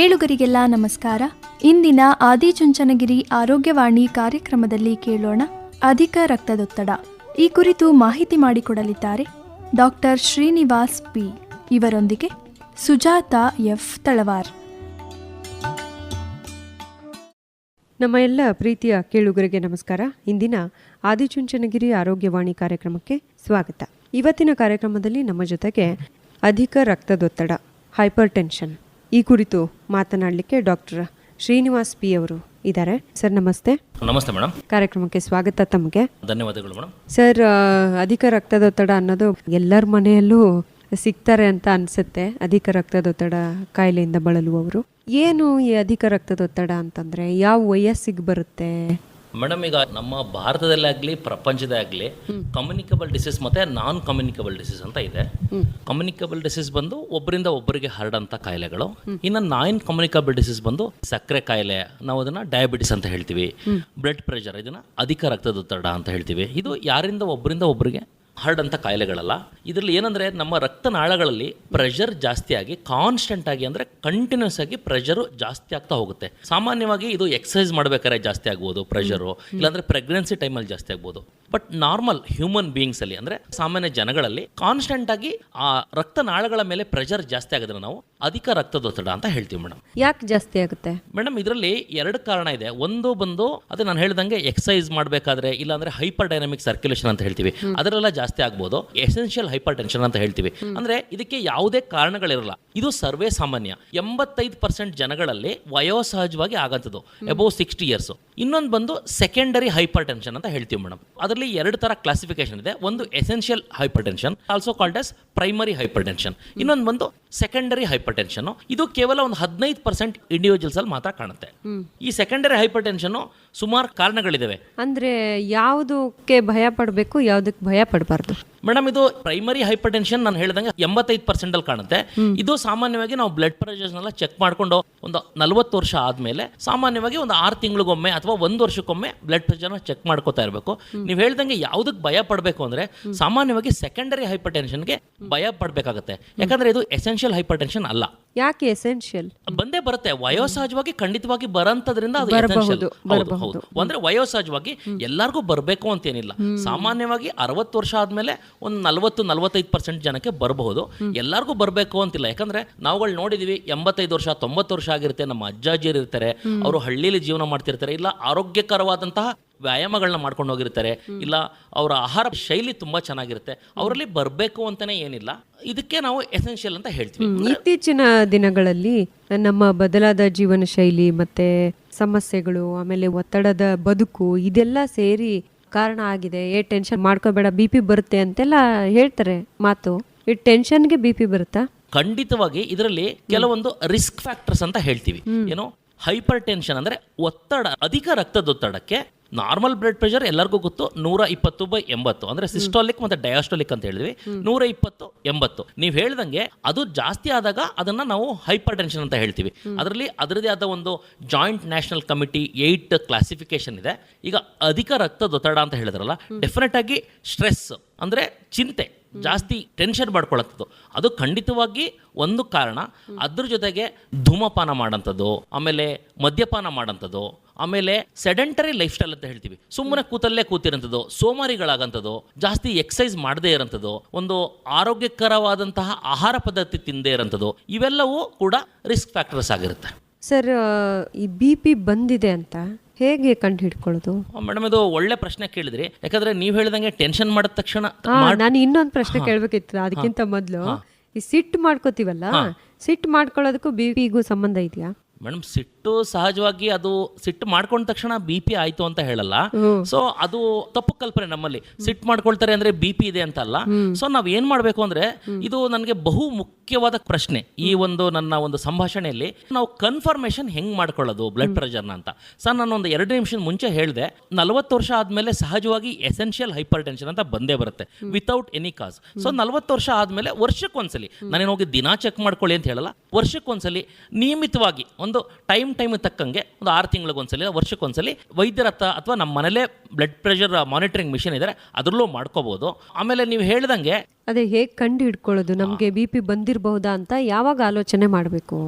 ಕೇಳುಗರಿಗೆಲ್ಲ ನಮಸ್ಕಾರ. ಇಂದಿನ ಆದಿಚುಂಚನಗಿರಿ ಆರೋಗ್ಯವಾಣಿ ಕಾರ್ಯಕ್ರಮದಲ್ಲಿ ಕೇಳೋಣ ಅಧಿಕ ರಕ್ತದೊತ್ತಡ. ಈ ಕುರಿತು ಮಾಹಿತಿ ಮಾಡಿಕೊಡಲಿದ್ದಾರೆ ಡಾಕ್ಟರ್ ಶ್ರೀನಿವಾಸ್ ಪಿ. ಇವರೊಂದಿಗೆ ಸುಜಾತ ಎಫ್. ತಳವಾರ್. ನಮ್ಮ ಎಲ್ಲ ಪ್ರೀತಿಯ ಕೇಳುಗರಿಗೆ ನಮಸ್ಕಾರ. ಇಂದಿನ ಆದಿಚುಂಚನಗಿರಿ ಆರೋಗ್ಯವಾಣಿ ಕಾರ್ಯಕ್ರಮಕ್ಕೆ ಸ್ವಾಗತ. ಇವತ್ತಿನ ಕಾರ್ಯಕ್ರಮದಲ್ಲಿ ನಮ್ಮ ಜೊತೆಗೆ ಅಧಿಕ ರಕ್ತದೊತ್ತಡ ಹೈಪರ್ ಟೆನ್ಷನ್ ಈ ಕುರಿತು ಮಾತನಾಡಲಿಕ್ಕೆ ಡಾಕ್ಟರ್ ಶ್ರೀನಿವಾಸ್ ಪಿ ಅವರು ಇದ್ದಾರೆ. ಸರ್ ನಮಸ್ತೆ. ನಮಸ್ತೆ ಮೇಡಮ್ ಕಾರ್ಯಕ್ರಮಕ್ಕೆ ಸ್ವಾಗತ ತಮಗೆ. ಧನ್ಯವಾದಗಳು ಮೇಡಮ್ ಸರ್ ಅಧಿಕ ರಕ್ತದೊತ್ತಡ ಅನ್ನೋದು ಎಲ್ಲರ ಮನೆಯಲ್ಲೂ ಸಿಗ್ತಾರೆ ಅಂತ ಅನ್ಸುತ್ತೆ ಅಧಿಕ ರಕ್ತದೊತ್ತಡ ಕಾಯಿಲೆಯಿಂದ ಬಳಲುವವರು. ಏನು ಈ ಅಧಿಕ ರಕ್ತದೊತ್ತಡ ಅಂತಂದ್ರೆ ಯಾವ ವಯಸ್ಸಿಗೆ ಬರುತ್ತೆ? ಮೇಡಮ್ ಈಗ ನಮ್ಮ ಭಾರತದಲ್ಲೇ ಆಗಲಿ ಪ್ರಪಂಚದೇ ಆಗಲಿ ಕಮ್ಯುನಿಕಬಲ್ ಡಿಸೀಸ್ ಮತ್ತೆ ನಾನ್ ಕಮ್ಯುನಿಕಬಲ್ ಡಿಸೀಸ್ ಅಂತ ಇದೆ. ಕಮ್ಯುನಿಕಬಲ್ ಡಿಸೀಸ್ ಬಂದು ಒಬ್ಬರಿಂದ ಒಬ್ಬರಿಗೆ ಹರಡಂತ ಕಾಯಿಲೆಗಳು. ಇನ್ನು ನಾನ್ ಕಮ್ಯುನಿಕಬಲ್ ಡಿಸೀಸ್ ಬಂದು ಸಕ್ಕರೆ ಕಾಯಿಲೆ ನಾವು ಅದನ್ನ ಡಯಾಬಿಟಿಸ್ ಅಂತ ಹೇಳ್ತೀವಿ. ಬ್ಲಡ್ ಪ್ರೆಷರ್ ಇದನ್ನ ಅಧಿಕ ರಕ್ತದೊತ್ತಡ ಅಂತ ಹೇಳ್ತೀವಿ. ಇದು ಯಾರಿಂದ ಒಬ್ಬರಿಂದ ಒಬ್ಬರಿಗೆ ಹರಡಂಥ ಕಾಯಿಲೆಗಳಲ್ಲ. ಇದರಲ್ಲಿ ಏನಂದರೆ ನಮ್ಮ ರಕ್ತನಾಳಗಳಲ್ಲಿ ಪ್ರೆಷರ್ ಜಾಸ್ತಿ ಆಗಿ ಕಾನ್ಸ್ಟೆಂಟ್ ಆಗಿ ಅಂದರೆ ಕಂಟಿನ್ಯೂಸ್ ಆಗಿ ಪ್ರೆಷರು ಜಾಸ್ತಿ ಆಗ್ತಾ ಹೋಗುತ್ತೆ. ಸಾಮಾನ್ಯವಾಗಿ ಇದು ಎಕ್ಸಸೈಸ್ ಮಾಡಬೇಕಾದ್ರೆ ಜಾಸ್ತಿ ಆಗ್ಬೋದು ಪ್ರೆಷರು ಇಲ್ಲಾಂದರೆ ಪ್ರೆಗ್ನೆನ್ಸಿ ಟೈಮಲ್ಲಿ ಜಾಸ್ತಿ ಆಗ್ಬೋದು. ಬಟ್ ನಾರ್ಮಲ್ ಹ್ಯೂಮನ್ ಬೀಯಿಂಗ್ಸಲ್ಲಿ ಅಂದರೆ ಸಾಮಾನ್ಯ ಜನಗಳಲ್ಲಿ ಕಾನ್ಸ್ಟೆಂಟಾಗಿ ಆ ರಕ್ತನಾಳಗಳ ಮೇಲೆ ಪ್ರೆಷರ್ ಜಾಸ್ತಿ ಆಗಿದ್ರೆ ನಾವು ಅಧಿಕ ರಕ್ತದೊತ್ತಡ ಅಂತ ಹೇಳ್ತೀವಿ ಮೇಡಮ್. ಯಾಕೆ ಜಾಸ್ತಿ ಆಗುತ್ತೆ? ಮೇಡಮ್ ಇದರಲ್ಲಿ ಎರಡು ಕಾರಣ ಇದೆ. ಒಂದು ಬಂದು ಅದೇ ನಾನು ಹೇಳ್ದಂಗೆ ಎಕ್ಸಸೈಸ್ ಮಾಡಬೇಕಾದ್ರೆ ಇಲ್ಲಾಂದ್ರೆ ಹೈಪರ್ ಡೈನಾಮಿಕ್ ಸರ್ಕ್ಯುಲೇಷನ್ ಅಂತ ಹೇಳ್ತೀವಿ. ಅದರೆಲ್ಲ ಜಾಸ್ತಿ ಆಗ್ಬೋದು. ಎಸೆನ್ಷಿಯಲ್ ಹೈಪರ್ ಟೆನ್ಷನ್ ಅಂತ ಹೇಳ್ತೀವಿ. ಅಂದ್ರೆ ಇದಕ್ಕೆ ಯಾವುದೇ ಕಾರಣಗಳಿರಲ್ಲ. ಇದು ಸರ್ವೇ ಸಾಮಾನ್ಯ. ಎಂಬತ್ತೈದು ಪರ್ಸೆಂಟ್ ಜನಗಳಲ್ಲಿ ವಯೋಸಹಜವಾಗಿ ಆಗಂತದ್ದು ಅಬೌವ್ ಸಿಕ್ಸ್ಟಿ ಇಯರ್ಸ್ ಇನ್ನೊಂದು ಬಂದು ಸೆಕೆಂಡರಿ ಹೈಪರ್ ಟೆನ್ಷನ್ ಅಂತ ಹೇಳ್ತೀವಿ ಮೇಡಮ್. ಅದರಲ್ಲಿ ಎರಡು ತರ ಕ್ಲಾಸಿಫಿಕೇಶನ್ ಇದೆ. ಒಂದು essential hypertension also called as primary hypertension ಇನ್ನೊಂದು ಬಂದು ಸೆಕೆಂಡರಿ ಹೈಪರ್ ಟೆನ್ಷನ್ ಇದು ಕೇವಲ ಒಂದು ಹದಿನೈದು ಪರ್ಸೆಂಟ್ ಇಂಡಿವಿಜುವಲ್ಸಲ್ಲಿ ಮಾತ್ರ ಕಾಣುತ್ತೆ. ಈ ಸೆಕೆಂಡರಿ ಹೈಪರ್ ಟೆನ್ಷನ್ ಸುಮಾರು ಕಾರಣಗಳಿದ್ದಾವೆ ಅಂದರೆ ಯಾವುದಕ್ಕೆ ಭಯ ಪಡಬೇಕು ಯಾವುದಕ್ಕೆ ಭಯ ಪಡಬಾರ್ದು? ಮೇಡಮ್ ಇದು ಪ್ರೈಮರಿ ಹೈಪರ್ ಟೆನ್ಷನ್ ನಾನು ಹೇಳ್ದಂಗೆ ಎಂಬತ್ತೈದು ಪರ್ಸೆಂಟ್ ಅಲ್ಲಿ ಕಾಣುತ್ತೆ. ಇದು ಸಾಮಾನ್ಯವಾಗಿ ನಾವು ಬ್ಲಡ್ ಪ್ರೆಷರ್ಸ್ನೆಲ್ಲ ಚೆಕ್ ಮಾಡ್ಕೊಂಡು ಒಂದು ನಲವತ್ತು ವರ್ಷ ಆದ್ಮೇಲೆ ಸಾಮಾನ್ಯವಾಗಿ ಒಂದು ಆರು ತಿಂಗಳಿಗೊಮ್ಮೆ ಅಥವಾ ಒಂದು ವರ್ಷಕ್ಕೊಮ್ಮೆ ಬ್ಲಡ್ ಪ್ರೆಷರ್ನ ಚೆಕ್ ಮಾಡ್ಕೋತಾ ಇರಬೇಕು. ನೀವು ಹೇಳ್ದಂಗೆ ಯಾವುದಕ್ಕೆ ಭಯ ಪಡಬೇಕು ಅಂದ್ರೆ ಸಾಮಾನ್ಯವಾಗಿ ಸೆಕೆಂಡರಿ ಹೈಪರ್ ಟೆನ್ಷನ್ಗೆ ಭಯ ಪಡಬೇಕಾಗುತ್ತೆ. ಯಾಕಂದ್ರೆ ಇದು ಎಸೆನ್ಷಿಯಲ್ ಹೈಪರ್ ಟೆನ್ಷನ್ ಅಲ್ಲ. ಯಾಕೆ ಎಸೆನ್ಷಿಯಲ್ ಬಂದೇ ಬರುತ್ತೆ. ವಯೋಸಹಜವಾಗಿ ಖಂಡಿತವಾಗಿ ಬರಂತದ್ರಿಂದ ಅದು. ಹೌದು ಹೌದು. ಅಂದ್ರೆ ವಯೋಸಹಜವಾಗಿ ಎಲ್ಲರಿಗೂ ಬರಬೇಕು ಅಂತೇನಿಲ್ಲ. ಸಾಮಾನ್ಯವಾಗಿ ಅರವತ್ತು ವರ್ಷ ಆದ್ಮೇಲೆ ಒಂದು ನಲವತ್ತು ನಲವತ್ತೈದು ಪರ್ಸೆಂಟ್ ಜನಕ್ಕೆ ಬರಬಹುದು. ಎಲ್ಲರಿಗೂ ಬರಬೇಕು ಅಂತಿಲ್ಲ. ಯಾಕಂದ್ರೆ ನಾವುಗಳು ನೋಡಿದೀವಿ ಎಂಬತ್ತೈದು ವರ್ಷ ತೊಂಬತ್ತು ವರ್ಷ ಆಗಿರುತ್ತೆ ನಮ್ಮ ಅಜ್ಜಾಜಿಯರು ಇರ್ತಾರೆ. ಅವರು ಹಳ್ಳಿಲಿ ಜೀವನ ಮಾಡ್ತಿರ್ತಾರೆ. ಇಲ್ಲ ಆರೋಗ್ಯಕರವಾದಂತಹ ವ್ಯಾಯಾಮಗಳನ್ನ ಮಾಡ್ಕೊಂಡು ಹೋಗಿರ್ತಾರೆ. ಇಲ್ಲ ಅವರ ಆಹಾರ ಶೈಲಿ ತುಂಬಾ ಚೆನ್ನಾಗಿರುತ್ತೆ. ಅವರಲ್ಲಿ ಬರಬೇಕು ಅಂತಾನೆ ಏನಿಲ್ಲ. ಇದಕ್ಕೆ ನಾವು ಎಸೆನ್ಷಿಯಲ್ ಅಂತ ಹೇಳ್ತೀವಿ. ಇತ್ತೀಚಿನ ದಿನಗಳಲ್ಲಿ ನಮ್ಮ ಬದಲಾದ ಜೀವನ ಶೈಲಿ ಮತ್ತೆ ಸಮಸ್ಯೆಗಳು ಆಮೇಲೆ ಒತ್ತಡದ ಬದುಕು ಇದೆಲ್ಲ ಸೇರಿ ಕಾರಣ ಆಗಿದೆ ಏ ಟೆನ್ಷನ್ ಮಾಡ್ಕೋಬೇಡ ಬಿ ಪಿ ಬರುತ್ತೆ ಅಂತೆಲ್ಲ ಹೇಳ್ತಾರೆ ಮಾತು. ಈ ಟೆನ್ಷನ್ಗೆ ಬಿ ಪಿ ಬರುತ್ತಾ? ಖಂಡಿತವಾಗಿ ಇದರಲ್ಲಿ ಕೆಲವೊಂದು ರಿಸ್ಕ್ ಫ್ಯಾಕ್ಟರ್ಸ್ ಅಂತ ಹೇಳ್ತೀವಿ. ಏನೋ? ಹೈಪರ್ ಟೆನ್ಷನ್ ಅಂದ್ರೆ ಒತ್ತಡ ಅಧಿಕ ರಕ್ತದೊತ್ತಡಕ್ಕೆ ನಾರ್ಮಲ್ ಬ್ಲಡ್ ಪ್ರೆಷರ್ ಎಲ್ಲರಿಗೂ ಗೊತ್ತು ನೂರ ಇಪ್ಪತ್ತು ಬೈ ಎಂಬತ್ತು. ಅಂದ್ರೆ ಸಿಸ್ಟಾಲಿಕ್ ಮತ್ತೆ ಡಯಾಸ್ಟೋಲಿಕ್ ಅಂತ ಹೇಳಿದ್ವಿ. ನೂರ ಇಪ್ಪತ್ತು ಎಂಬತ್ತು. ನೀವು ಹೇಳ್ದಂಗೆ ಅದು ಜಾಸ್ತಿ ಆದಾಗ ಅದನ್ನ ನಾವು ಹೈಪರ್ ಟೆನ್ಷನ್ ಅಂತ ಹೇಳ್ತೀವಿ. ಅದರಲ್ಲಿ ಅದರದೇ ಆದ ಒಂದು joint national committee eight classification ಇದೆ. ಈಗ ಅಧಿಕ ರಕ್ತದೊತ್ತಡ ಅಂತ ಹೇಳಿದ್ರಲ್ಲ ಡೆಫಿನೆಟ್ ಆಗಿ ಸ್ಟ್ರೆಸ್ ಅಂದ್ರೆ ಚಿಂತೆ ಜಾಸ್ತಿ ಟೆನ್ಷನ್ ಮಾಡ್ಕೊಳ್ಳೋಂಥದ್ದು ಅದು ಖಂಡಿತವಾಗಿ ಒಂದು ಕಾರಣ. ಅದ್ರ ಜೊತೆಗೆ ಧೂಮಪಾನ ಮಾಡೋಂಥದ್ದು ಆಮೇಲೆ ಮದ್ಯಪಾನ ಮಾಡೋಂಥದ್ದು ಆಮೇಲೆ ಸೆಡೆಂಟರಿ ಲೈಫ್ ಸ್ಟೈಲ್ ಅಂತ ಹೇಳ್ತೀವಿ. ಸುಮ್ಮನೆ ಕೂತಲ್ಲೇ ಕೂತಿರೋಂಥದ್ದು ಸೋಮಾರಿಗಳಾಗಂಥದ್ದು ಜಾಸ್ತಿ ಎಕ್ಸಸೈಸ್ ಮಾಡದೇ ಇರೋಂಥದ್ದು ಒಂದು ಆರೋಗ್ಯಕರವಾದಂತಹ ಆಹಾರ ಪದ್ಧತಿ ತಿಂದೇ ಇರೋಂಥದ್ದು ಇವೆಲ್ಲವೂ ಕೂಡ ರಿಸ್ಕ್ ಫ್ಯಾಕ್ಟರ್ಸ್ ಆಗಿರುತ್ತೆ. ಸರ್ ಈ ಬಿ ಪಿ ಬಂದಿದೆ ಅಂತ ಹೇಗೆ ಕಂಡು ಹಿಡ್ಕೊಳ್ಳೋದು ಮೇಡಮ್ ಇದು ಒಳ್ಳೆ ಪ್ರಶ್ನೆ ಕೇಳಿದ್ರಿ. ಯಾಕಂದ್ರೆ ನೀವು ಹೇಳಿದಂಗೆ ಟೆನ್ಷನ್ ಮಾಡಿದ ತಕ್ಷಣ ನಾನು ಇನ್ನೊಂದು ಪ್ರಶ್ನೆ ಕೇಳ್ಬೇಕಿತ್ತು ಅದಕ್ಕಿಂತ ಮೊದಲು. ಈ ಸಿಟ್ಟು ಮಾಡ್ಕೋತೀವಲ್ಲ? ಸಿಟ್ಟು ಮಾಡ್ಕೊಳ್ಳೋದಕ್ಕೂ ಬಿ ಪಿಗೂ ಸಂಬಂಧ ಇದೆಯಾ? ಮೇಡಮ್ ಸಿಟ್ಟು ಸಿಟ್ಟು ಸಹಜವಾಗಿ ಅದು ಸಿಟ್ಟು ಮಾಡ್ಕೊಂಡ ತಕ್ಷಣ ಬಿ ಪಿ ಆಯ್ತು ಅಂತ ಹೇಳಲ್ಲ. ಸೊ ಅದು ತಪ್ಪು ಕಲ್ಪನೆ ನಮ್ಮಲ್ಲಿ. ಸಿಟ್ಟು ಮಾಡ್ಕೊಳ್ತಾರೆ ಅಂದ್ರೆ ಬಿ ಪಿ ಇದೆ ಅಂತಲ್ಲ. ಸೊ ನಾವ್ ಏನ್ ಮಾಡ್ಬೇಕು ಅಂದ್ರೆ ಇದು ನನಗೆ ಬಹು ಮುಖ್ಯವಾದ ಪ್ರಶ್ನೆ ಈ ಒಂದು ನನ್ನ ಒಂದು ಸಂಭಾಷಣೆಯಲ್ಲಿ. ನಾವು ಕನ್ಫರ್ಮೇಶನ್ ಹೆಂಗ್ ಮಾಡ್ಕೊಳ್ಳೋದು ಬ್ಲಡ್ ಪ್ರೆಷರ್ನ ಅಂತ. ಸರ್ ನಾನು ಒಂದು ಎರಡು ನಿಮಿಷದ ಮುಂಚೆ ಹೇಳಿದೆ ನಲವತ್ತು ವರ್ಷ ಆದ್ಮೇಲೆ ಸಹಜವಾಗಿ ಎಸೆನ್ಷಿಯಲ್ ಹೈಪರ್ ಟೆನ್ಷನ್ ಅಂತ ಬಂದೇ ಬರುತ್ತೆ ವಿತೌಟ್ ಎನಿ ಕಾಸ್ ಸೊ ನಲವತ್ತು ವರ್ಷ ಆದ್ಮೇಲೆ ವರ್ಷಕ್ಕೊಂದ್ಸಲಿ ನಾನೇನು ಹೋಗಿ ದಿನ ಚೆಕ್ ಮಾಡ್ಕೊಳ್ಳಿ ಅಂತ ಹೇಳಲ್ಲ ವರ್ಷಕ್ಕೊಂದ್ಸಲಿ ನಿಯಮಿತವಾಗಿ ಒಂದು ಟೈಮ್ ಟೈಮ್ ತಕ್ಕಂಗೆ ಒಂದು ಆರು ತಿಂಗಳಿಗೊಂದ್ಸಲಿ ವರ್ಷಕ್ಕೊಂದ್ಸಲಿ ವೈದ್ಯರ ಹತ್ರ ಅಥವಾ ನಮ್ಮ ಮನೇಲೆ ಬ್ಲಡ್ ಪ್ರೆಷರ್ ಮಾನಿಟರಿಂಗ್ ಮಿಷಿನ್ ಇದ್ದಾರೆ ಅದರಲ್ಲೂ ಮಾಡ್ಕೋಬಹುದು ಆಮೇಲೆ ನೀವು ಹೇಳ್ದಂಗೆ ಅದೇ ಹೇಗೆ ಕಂಡು ಹಿಡ್ಕೊಳ್ಳೋದು? ನಮಗೆ ಬಿ ಪಿ ಬಂದಿರಬಹುದಾ ಅಂತ ಯಾವಾಗ ಆಲೋಚನೆ ಮಾಡಬೇಕು?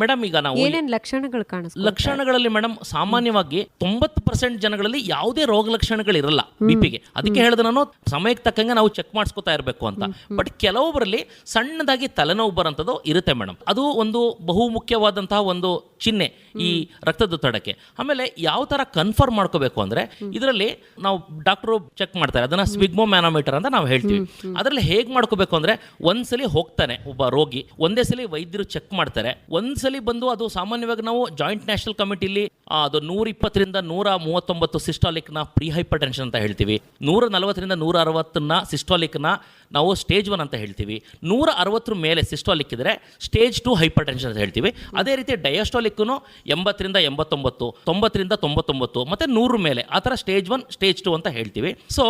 ಮೇಡಮ್ ಈಗ ನಾವು ಏನೇನು ಲಕ್ಷಣಗಳು ಕಾಣಿಸ್ ಲಕ್ಷಣಗಳಲ್ಲಿ ಮೇಡಮ್ ಸಾಮಾನ್ಯವಾಗಿ ತೊಂಬತ್ತು ಪರ್ಸೆಂಟ್ ಜನಗಳಲ್ಲಿ ಯಾವುದೇ ರೋಗ ಬಿ ಬಿಪಿಗೆ ಅದಕ್ಕೆ ಹೇಳಿದ ನಾನು ಸಮಯಕ್ಕೆ ತಕ್ಕಂಗೆ ನಾವು ಚೆಕ್ ಮಾಡಿಸ್ಕೊತಾ ಇರಬೇಕು ಅಂತ. ಬಟ್ ಕೆಲವೊಬ್ಬರಲ್ಲಿ ಸಣ್ಣದಾಗಿ ತಲೆನೋವು ಬರೋಂಥದ್ದು ಇರುತ್ತೆ ಮೇಡಮ್. ಅದು ಒಂದು ಬಹು ಮುಖ್ಯವಾದಂತಹ ಒಂದು ಚಿಹ್ನೆ ಈ ರಕ್ತದೊತ್ತಡಕ್ಕೆ. ಆಮೇಲೆ ಯಾವ ಥರ ಕನ್ಫರ್ಮ್ ಮಾಡ್ಕೋಬೇಕು ಅಂದರೆ ಇದರಲ್ಲಿ ನಾವು ಡಾಕ್ಟ್ರು ಚೆಕ್ ಮಾಡ್ತಾರೆ. ಅದನ್ನು ಸ್ವಿಗ್ಮೋ ಮ್ಯಾನೋಮೀಟರ್ ಅಂತ ನಾವು ಹೇಳ್ತೀವಿ. ಅದರಲ್ಲಿ ಹೇಗೆ ಮಾಡ್ಕೋಬೇಕು ಅಂದ್ರೆ ಒಂದ್ಸಲಿ ಹೋಗ್ತಾನೆ ಒಬ್ಬ ರೋಗಿ, ಒಂದೇ ಸಲ ವೈದ್ಯರು ಚೆಕ್ ಮಾಡ್ತಾರೆ. ಒಂದ್ಸಲಿ ಬಂದು ಅದು ಸಾಮಾನ್ಯವಾಗಿ ನಾವು ಜಾಯಿಂಟ್ ನ್ಯಾಷನಲ್ ಕಮಿಟಿಲಿ ಅದು ನೂರ ಇಪ್ಪತ್ತರಿಂದ ನೂರ ಮೂವತ್ತೊಂಬತ್ತು ಸಿಸ್ಟಾಲಿಕ್ನ ಪ್ರೀ ಹೈಪರ್ ಟೆನ್ಷನ್ ಅಂತ ಹೇಳ್ತೀವಿ. ನೂರ ನಲವತ್ತರಿಂದ ನೂರ ಅರವತ್ತನ್ನ ಸಿಸ್ಟಾಲಿಕ್ನ ನಾವು ಸ್ಟೇಜ್ ಒನ್ ಅಂತ ಹೇಳ್ತೀವಿ. ನೂರ ಅರವತ್ತರ ಮೇಲೆ ಸಿಸ್ಟಾಲಿಕ್ ಇದ್ರೆ ಸ್ಟೇಜ್ ಟು ಹೈಪರ್ ಟೆನ್ಷನ್ ಅಂತ ಹೇಳ್ತೀವಿ. ಅದೇ ರೀತಿ ಡಯಾಸ್ಟಾಲಿಕ್ನು ಎಂಬತ್ತರಿಂದ ಎಂಬತ್ತೊಂಬತ್ತು, ತೊಂಬತ್ತರಿಂದ ತೊಂಬತ್ತೊಂಬತ್ತು, ಮತ್ತೆ ನೂರ ಮೇಲೆ, ಆ ಥರ ಸ್ಟೇಜ್ ಒನ್ ಸ್ಟೇಜ್ ಟು ಅಂತ ಹೇಳ್ತೀವಿ. ಸೊ